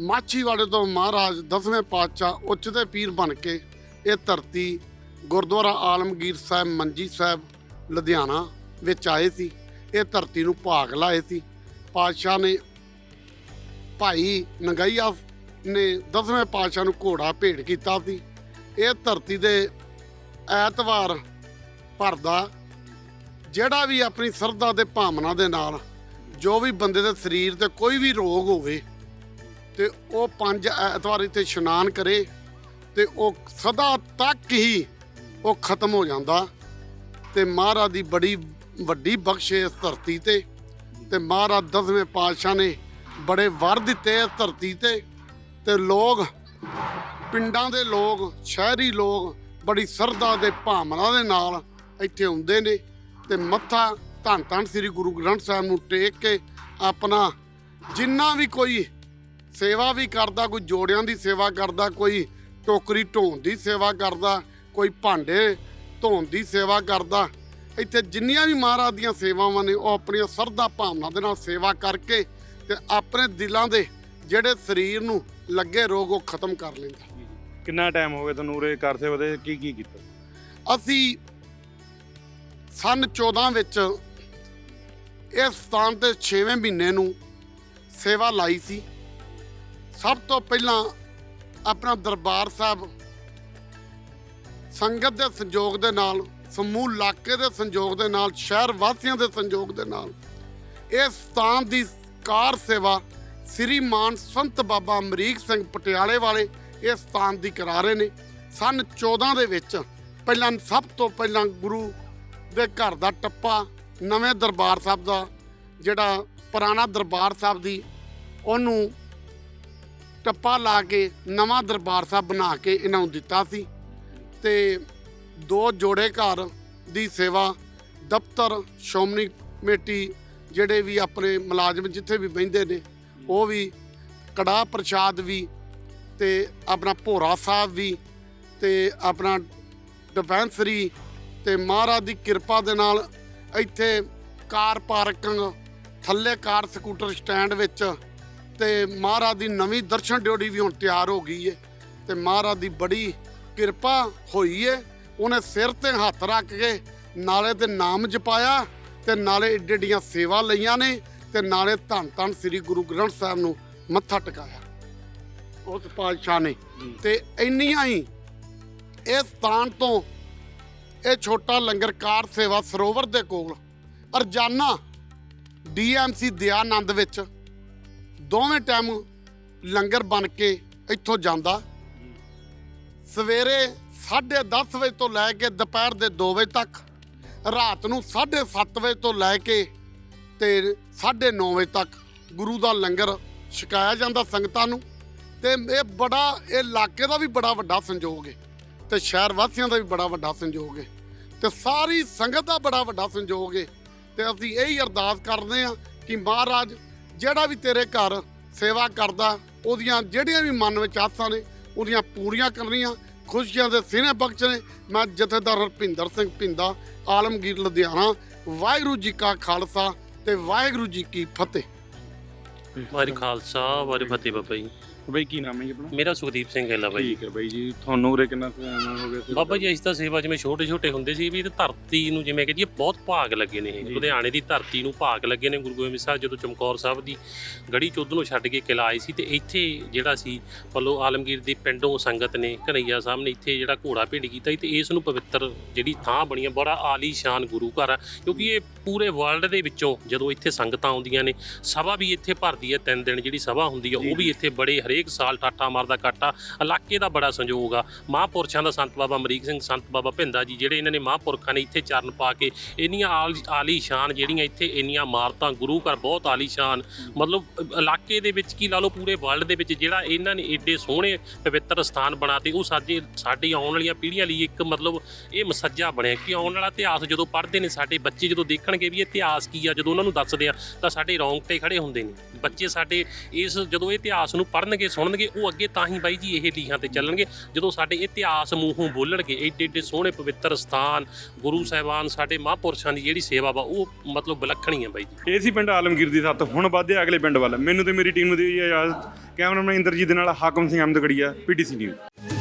ਮਾਛੀਵਾੜੇ ਤੋਂ ਮਹਾਰਾਜ ਦਸਵੇਂ ਪਾਤਸ਼ਾਹ ਉੱਚਦੇ ਪੀਰ ਬਣ ਕੇ ਇਹ ਧਰਤੀ ਗੁਰਦੁਆਰਾ ਆਲਮਗੀਰ ਸਾਹਿਬ, ਮੰਜੀ ਸਾਹਿਬ, ਲੁਧਿਆਣਾ ਵਿੱਚ ਆਏ ਸੀ। ਇਹ ਧਰਤੀ ਨੂੰ ਭਾਗ ਲਾਏ ਸੀ। ਪਾਤਸ਼ਾਹ ਨੇ ਭਾਈ ਨੰਗਈਆ ਨੇ ਦਸਵੇਂ ਪਾਤਸ਼ਾਹ ਨੂੰ ਘੋੜਾ ਭੇਟ ਕੀਤਾ ਸੀ। ਇਹ ਧਰਤੀ ਦੇ ਐਤਵਾਰ ਭਰਦਾ ਜਿਹੜਾ ਵੀ ਆਪਣੀ ਸਰਦਾ ਦੇ ਭਾਵਨਾ ਦੇ ਨਾਲ ਜੋ ਵੀ ਬੰਦੇ ਦੇ ਸਰੀਰ ਤੇ ਕੋਈ ਵੀ ਰੋਗ ਹੋਵੇ ਤੇ ਉਹ ਪੰਜ ਐਤਵਾਰ ਇੱਥੇ ਇਸ਼ਨਾਨ ਕਰੇ ਤੇ ਉਹ ਸਦਾ ਤੱਕ ਹੀ ਉਹ ਖਤਮ ਹੋ ਜਾਂਦਾ। ਤੇ ਮਹਾਰਾਜ ਦੀ ਬੜੀ ਵੱਡੀ ਬਖਸ਼ੇ ਇਸ ਧਰਤੀ ਤੇ ਤੇ ਮਹਾਰਾਜ ਦਸਵੇਂ ਪਾਤਸ਼ਾਹ ਨੇ ਬੜੇ ਵਰ ਦਿੱਤੇ ਇਸ ਧਰਤੀ ਤੇ ਤੇ ਲੋਕ, ਪਿੰਡਾਂ ਦੇ ਲੋਕ, ਸ਼ਹਿਰੀ ਲੋਕ ਬੜੀ ਸਰਦਾ ਦੇ ਭਾਵਨਾ ਦੇ ਨਾਲ ਇੱਥੇ ਆਉਂਦੇ ਨੇ ਤੇ ਮੱਥਾ ਧੰਨ ਧੰਨ ਸ੍ਰੀ ਗੁਰੂ ਗ੍ਰੰਥ ਸਾਹਿਬ ਨੂੰ ਟੇਕ ਕੇ ਆਪਣਾ ਜਿੰਨਾ ਵੀ ਕੋਈ ਸੇਵਾ ਵੀ ਕਰਦਾ ਕੋਈ ਜੋੜਿਆਂ ਦੀ ਸੇਵਾ ਕਰਦਾ ਕੋਈ ਟੋਕਰੀ ਢੋਣ ਦੀ ਸੇਵਾ ਕਰਦਾ ਕੋਈ ਭਾਂਡੇ ਧੋਣ ਦੀ ਸੇਵਾ ਕਰਦਾ। ਇੱਥੇ ਜਿੰਨੀਆਂ ਵੀ ਮਹਾਰਾਜ ਦੀਆਂ ਸੇਵਾਵਾਂ ਨੇ ਉਹ ਆਪਣੀਆਂ ਸਰਦਾ ਭਾਵਨਾ ਦੇ ਨਾਲ ਸੇਵਾ ਕਰਕੇ ਤੇ ਆਪਣੇ ਦਿਲਾਂ ਦੇ ਜਿਹੜੇ ਸਰੀਰ ਨੂੰ ਲੱਗੇ ਰੋਗ ਉਹ ਖਤਮ ਕਰ ਲੈਂਦਾ। ਕਿੰਨਾ ਟਾਈਮ ਹੋ ਗਿਆ ਤੁਹਾਨੂੰ ਉਰੇ ਕਰ ਸੇਵਾ ਦੇ? ਕੀ ਕੀ ਕੀਤਾ? ਅਸੀਂ ਸਨ 14 ਵਿੱਚ ਇਸ ਸਥਾਨ ਤੇ 6ਵੇਂ ਮਹੀਨੇ ਨੂੰ ਸੇਵਾ ਲਾਈ ਸੀ। ਸਭ ਤੋਂ ਪਹਿਲਾਂ ਆਪਣਾ ਦਰਬਾਰ ਸਾਹਿਬ ਸੰਗਤ ਦੇ ਸੰਯੋਗ ਦੇ ਨਾਲ, ਸਮੂਹ ਇਲਾਕੇ ਦੇ ਸੰਯੋਗ ਦੇ ਨਾਲ, ਸ਼ਹਿਰ ਵਾਸੀਆਂ ਦੇ ਸੰਯੋਗ ਦੇ ਨਾਲ ਇਸ ਸਥਾਨ ਦੀ ਕਾਰ ਸੇਵਾ ਸ੍ਰੀ ਮਾਨ ਸੰਤ ਬਾਬਾ ਅਮਰੀਕ ਸਿੰਘ ਪਟਿਆਲੇ ਵਾਲੇ ਇਸ ਸਥਾਨ ਦੀ ਕਰਾ ਰਹੇ ਨੇ। ਸਨ 14 ਦੇ ਵਿੱਚ ਪਹਿਲਾਂ ਸਭ ਤੋਂ ਪਹਿਲਾਂ ਗੁਰੂ ਦੇ ਘਰ ਦਾ ਟੱਪਾ, ਨਵੇਂ ਦਰਬਾਰ ਸਾਹਿਬ ਦਾ ਜਿਹੜਾ ਪੁਰਾਣਾ ਦਰਬਾਰ ਸਾਹਿਬ ਦੀ, ਉਹਨੂੰ ਟੱਪਾ ਲਾ ਕੇ, ਨਵਾਂ ਦਰਬਾਰ ਸਾਹਿਬ ਬਣਾ ਕੇ ਇਹਨਾਂ ਨੂੰ ਦਿੱਤਾ ਸੀ। ਤੇ ਦੋ ਜੋੜੇ ਘਰ ਦੀ ਸੇਵਾ, ਦਫ਼ਤਰ, ਸ਼੍ਰੋਮਣੀ ਕਮੇਟੀ ਜਿਹੜੇ ਵੀ ਆਪਣੇ ਮੁਲਾਜ਼ਮ ਜਿੱਥੇ ਵੀ ਬਹਿੰਦੇ ਨੇ, ਉਹ ਵੀ, ਕੜਾਹ ਪ੍ਰਸ਼ਾਦ ਵੀ ਤੇ ਆਪਣਾ ਭੋਰਾ ਸਾਹਿਬ ਵੀ ਤੇ ਆਪਣਾ ਡਿਫੈਂਸਰੀ ਤੇ ਮਹਾਰਾਜ ਦੀ ਕਿਰਪਾ ਦੇ ਨਾਲ ਇੱਥੇ ਕਾਰ ਪਾਰਕਿੰਗ, ਥੱਲੇ ਕਾਰ ਸਕੂਟਰ ਸਟੈਂਡ ਵਿੱਚ ਤੇ ਮਹਾਰਾਜ ਦੀ ਨਵੀਂ ਦਰਸ਼ਨ ਡਿਓੜੀ ਵੀ ਹੁਣ ਤਿਆਰ ਹੋ ਗਈ ਏ ਤੇ ਮਹਾਰਾਜ ਦੀ ਬੜੀ ਕਿਰਪਾ ਹੋਈ ਏ। ਉਹਨੇ ਸਿਰ ਤੇ ਹੱਥ ਰੱਖ ਕੇ ਨਾਲੇ ਤੇ ਨਾਮ ਜਪਾਇਆ ਤੇ ਨਾਲੇ ਏਡੀ ਏਡੀਆਂ ਸੇਵਾ ਲਈਆਂ ਨੇ ਤੇ ਨਾਲੇ ਧੰਨ ਧੰਨ ਸ੍ਰੀ ਗੁਰੂ ਗ੍ਰੰਥ ਸਾਹਿਬ ਨੂੰ ਮੱਥਾ ਟਿਕਾਇਆ। ਉਸ ਪਾਤਸ਼ਾਹ ਨੇ ਤੇ ਇੰਨੀਆਂ ਹੀ ਇਸ ਸਥਾਨ ਤੋਂ ਇਹ ਛੋਟਾ ਲੰਗਰ ਕਾਰ ਸੇਵਾ ਸਰੋਵਰ ਦੇ ਕੋਲ ਅਰਜਾਨਾ ਡੀਐਮਸੀ ਦਿਆਨੰਦ ਵਿੱਚ ਦੋਵੇਂ ਟਾਈਮ ਲੰਗਰ ਬਣ ਕੇ ਇੱਥੋਂ ਜਾਂਦਾ। ਸਵੇਰੇ 10:30 ਵਜੇ ਤੋਂ ਲੈ ਕੇ ਦੁਪਹਿਰ ਦੇ 2 ਵਜੇ ਤੱਕ, ਰਾਤ ਨੂੰ 7:30 ਵਜੇ ਤੋਂ ਲੈ ਕੇ ਤੇ 9:30 ਵਜੇ ਤੱਕ ਗੁਰੂ ਦਾ ਲੰਗਰ ਛਕਾਇਆ ਜਾਂਦਾ ਸੰਗਤਾਂ ਨੂੰ। ਤੇ ਇਹ ਬੜਾ, ਇਹ ਇਲਾਕੇ ਦਾ ਵੀ ਬੜਾ ਵੱਡਾ ਸੰਯੋਗ ਹੈ ਤੇ ਸ਼ਹਿਰ ਵਾਸੀਆਂ ਦਾ ਵੀ ਬੜਾ ਵੱਡਾ ਸੰਯੋਗ ਹੈ ਤੇ ਸਾਰੀ ਸੰਗਤ ਦਾ ਬੜਾ ਵੱਡਾ ਸੰਯੋਗ ਹੈ ਤੇ ਅਸੀਂ ਇਹੀ ਅਰਦਾਸ ਕਰਦੇ ਹਾਂ ਕਿ ਮਹਾਰਾਜ ਜਿਹੜਾ ਵੀ ਤੇਰੇ ਘਰ ਸੇਵਾ ਕਰਦਾ ਉਹਦੀਆਂ ਜਿਹੜੀਆਂ ਵੀ ਮਨ ਵਿੱਚ ਆਸਾਂ ਨੇ ਉਹਦੀਆਂ ਪੂਰੀਆਂ ਕਰਨੀਆਂ। ਖੁਸ਼ੀਆਂ ਦੇ ਸਿਹਨੇ ਬਖਸ਼ ਨੇ। ਮੈਂ ਜਥੇਦਾਰ ਰਪਿੰਦਰ ਸਿੰਘ ਪਿੰਦਾ ਆਲਮਗੀਰ ਲੁਧਿਆਣਾ ਵਾਹਿਗੁਰੂ ਜੀ ਕਾ ਖਾਲਸਾ ਤੇ ਵਾਹਿਗੁਰੂ ਜੀ ਕੀ ਫਤਿਹ। ਵਾਹਿਗੁਰੂ ਖਾਲਸਾ ਵਾਹਿਗੁਰੂ ਫਤਿਹ। ਬਾਬਾ ਜੀ ਬਈ ਕੀ ਨਾਮ ਹੈ ਜੀ ਆਪਣਾ? ਮੇਰਾ ਸੁਖਦੀਪ ਸਿੰਘ ਹੈ ਬਾਬਾ ਜੀ ਠੀਕ ਹੈ ਬਾਈ ਜੀ ਤੁਹਾਨੂੰ ਉਰੇ ਕਿੰਨਾ ਸਮਾਂ ਹੋ ਗਿਆ ਸੀ? ਬਾਬਾ ਜੀ ਅਸੀਂ ਤਾਂ ਸੇਵਾ ਜਿਵੇਂ ਛੋਟੇ ਛੋਟੇ ਹੁੰਦੇ ਸੀ ਵੀ ਇਹ ਧਰਤੀ ਨੂੰ ਜਿਵੇਂ ਕਹਦੀਏ ਬਹੁਤ ਭਾਗ ਲੱਗੇ ਨੇ ਇਹ। ਜੀ। ਲੁਧਿਆਣੇ ਦੀ ਧਰਤੀ ਨੂੰ ਭਾਗ ਲੱਗੇ ਨੇ ਗੁਰੂ ਗੋਬਿੰਦ ਸਾਹਿਬ ਜਦੋਂ ਚਮਕੌਰ ਸਾਹਿਬ ਦੀ ਗੜੀ ਚੁੱਧ ਨੂੰ ਛੱਡ ਕੇ ਕਿਲਾ ਆਏ ਸੀ ਤੇ ਇੱਥੇ ਜਿਹੜਾ ਸੀ ਵੱਲੋਂ ਆਲਮਗੀਰ ਦੀ ਪਿੰਡੋਂ ਸੰਗਤ ਨੇ ਕਨਈਆ ਸਾਹਿਬ ਨੇ ਇੱਥੇ ਜਿਹੜਾ ਘੋੜਾ ਭੇਟ ਕੀਤਾ ਸੀ ਤੇ ਇਸ ਨੂੰ ਪਵਿੱਤਰ ਜਿਹੜੀ ਥਾਂ ਬਣੀ ਹੈ ਬੜਾ ਆਲੀਸ਼ਾਨ ਗੁਰੂ ਘਰ ਆ। ਕਿਉਂਕਿ ਇਹ ਪੂਰੇ ਵਰਲਡ ਦੇ ਵਿੱਚੋਂ ਜਦੋਂ ਇੱਥੇ ਸੰਗਤਾਂ ਆਉਂਦੀਆਂ ਨੇ ਸਭਾ ਵੀ ਇੱਥੇ ਭਰਦੀ ਹੈ ਤਿੰਨ ਦਿਨ ਜਿਹੜੀ ਸਭਾ ਹੁੰਦੀ ਆ ਉਹ ਵੀ ਇੱਥੇ ਬੜੇ ਹਰੇਕ ਸਾਲ ਟਾਟਾ ਮਾਰਦਾ ਕਾਟਾ ਇਲਾਕੇ ਦਾ ਬੜਾ ਸੰਯੋਗ ਆ। ਮਹਾਂਪੁਰਸ਼ਾਂ ਦਾ ਸੰਤ ਬਾਬਾ ਅਮਰੀਕ ਸਿੰਘ, ਸੰਤ ਬਾਬਾ ਭਿੰਦਾ ਜੀ, ਜਿਹੜੇ ਇਹਨਾਂ ਨੇ ਮਹਾਂਪੁਰਖਾਂ ਨੇ ਇੱਥੇ ਚਰਨ ਪਾ ਕੇ ਇੰਨੀਆਂ ਆਲ- ਆਲੀਸ਼ਾਨ ਜਿਹੜੀਆਂ ਇੱਥੇ ਇੰਨੀਆਂ ਮਾਰਤਾਂ ਗੁਰੂ ਘਰ ਬਹੁਤ ਆਲੀਸ਼ਾਨ ਮਤਲਬ ਇਲਾਕੇ ਦੇ ਵਿੱਚ ਕੀ ਲਾ ਲਓ, ਪੂਰੇ ਵਰਲਡ ਦੇ ਵਿੱਚ ਜਿਹੜਾ ਇਹਨਾਂ ਨੇ ਏਡੇ ਸੋਹਣੇ ਪਵਿੱਤਰ ਸਥਾਨ ਬਣਾਤੇ, ਉਹ ਸਾਡੇ, ਸਾਡੀ ਆਉਣ ਵਾਲੀਆਂ ਪੀੜ੍ਹੀਆਂ ਲਈ ਇੱਕ ਮਤਲਬ ਇਹ ਮਸੱਜਾ ਬਣਿਆ ਕਿ ਆਉਣ ਵਾਲਾ ਇਤਿਹਾਸ ਜਦੋਂ ਪੜ੍ਹਦੇ ਨੇ ਸਾਡੇ ਬੱਚੇ, ਜਦੋਂ ਦੇਖਣਗੇ ਵੀ ਇਹ ਇਤਿਹਾਸ ਕੀ ਆ, ਜਦੋਂ ਉਹਨਾਂ ਨੂੰ ਦੱਸਦੇ ਆ, ਤਾਂ ਸਾਡੇ ਰੌਂਗਟੇ ਖੜੇ ਹੁੰਦੇ ਨੇ। ਬੱਚੇ ਸਾਡੇ ਇਸ, ਜਦੋਂ ਇਹ ਇਤਿਹਾਸ ਨੂੰ ਪੜ੍ਹਨ ਪੜ੍ਹਨਗੇ ਸੁਣਨਗੇ, ਉਹ ਅੱਗੇ ਤਾਂ ਹੀ ਬਾਈ ਜੀ ਇਹ ਲੀਹਾਂ ਤੇ ਚੱਲਣਗੇ। ਜਦੋਂ ਸਾਡੇ ਇਤਿਹਾਸ ਮੂੰਹੋਂ ਬੋਲਣਗੇ, ਏਡੇ ਏਡੇ ਸੋਹਣੇ ਪਵਿੱਤਰ ਸਥਾਨ, ਗੁਰੂ ਸਾਹਿਬਾਨ, ਸਾਡੇ ਮਹਾਂਪੁਰਸ਼ਾਂ ਦੀ ਜਿਹੜੀ ਸੇਵਾ ਵਾ, ਉਹ ਮਤਲਬ ਵਿਲੱਖਣੀ ਆ ਬਾਈ ਜੀ। ਇਹ ਸੀ ਪਿੰਡ ਆਲਮਗੀਰ ਦੀ ਸੱਤ, ਹੁਣ ਵੱਧਦੇ ਅਗਲੇ ਪਿੰਡ ਵੱਲ। ਮੈਨੂੰ ਤੇ ਮੇਰੀ ਟੀਮ ਨੂੰ ਦਿਓ ਜੀ ਇਜਾਜ਼ਤ ਕੈਮਰਾਮੈਨ ਇੰਦਰਜੀਤ ਦੇ ਨਾਲ ਹਾਕਮ ਸਿੰਘ ਅਹਿਮਦਗੜੀਆ ਪੀਟੀਸੀ ਨਿਊਜ਼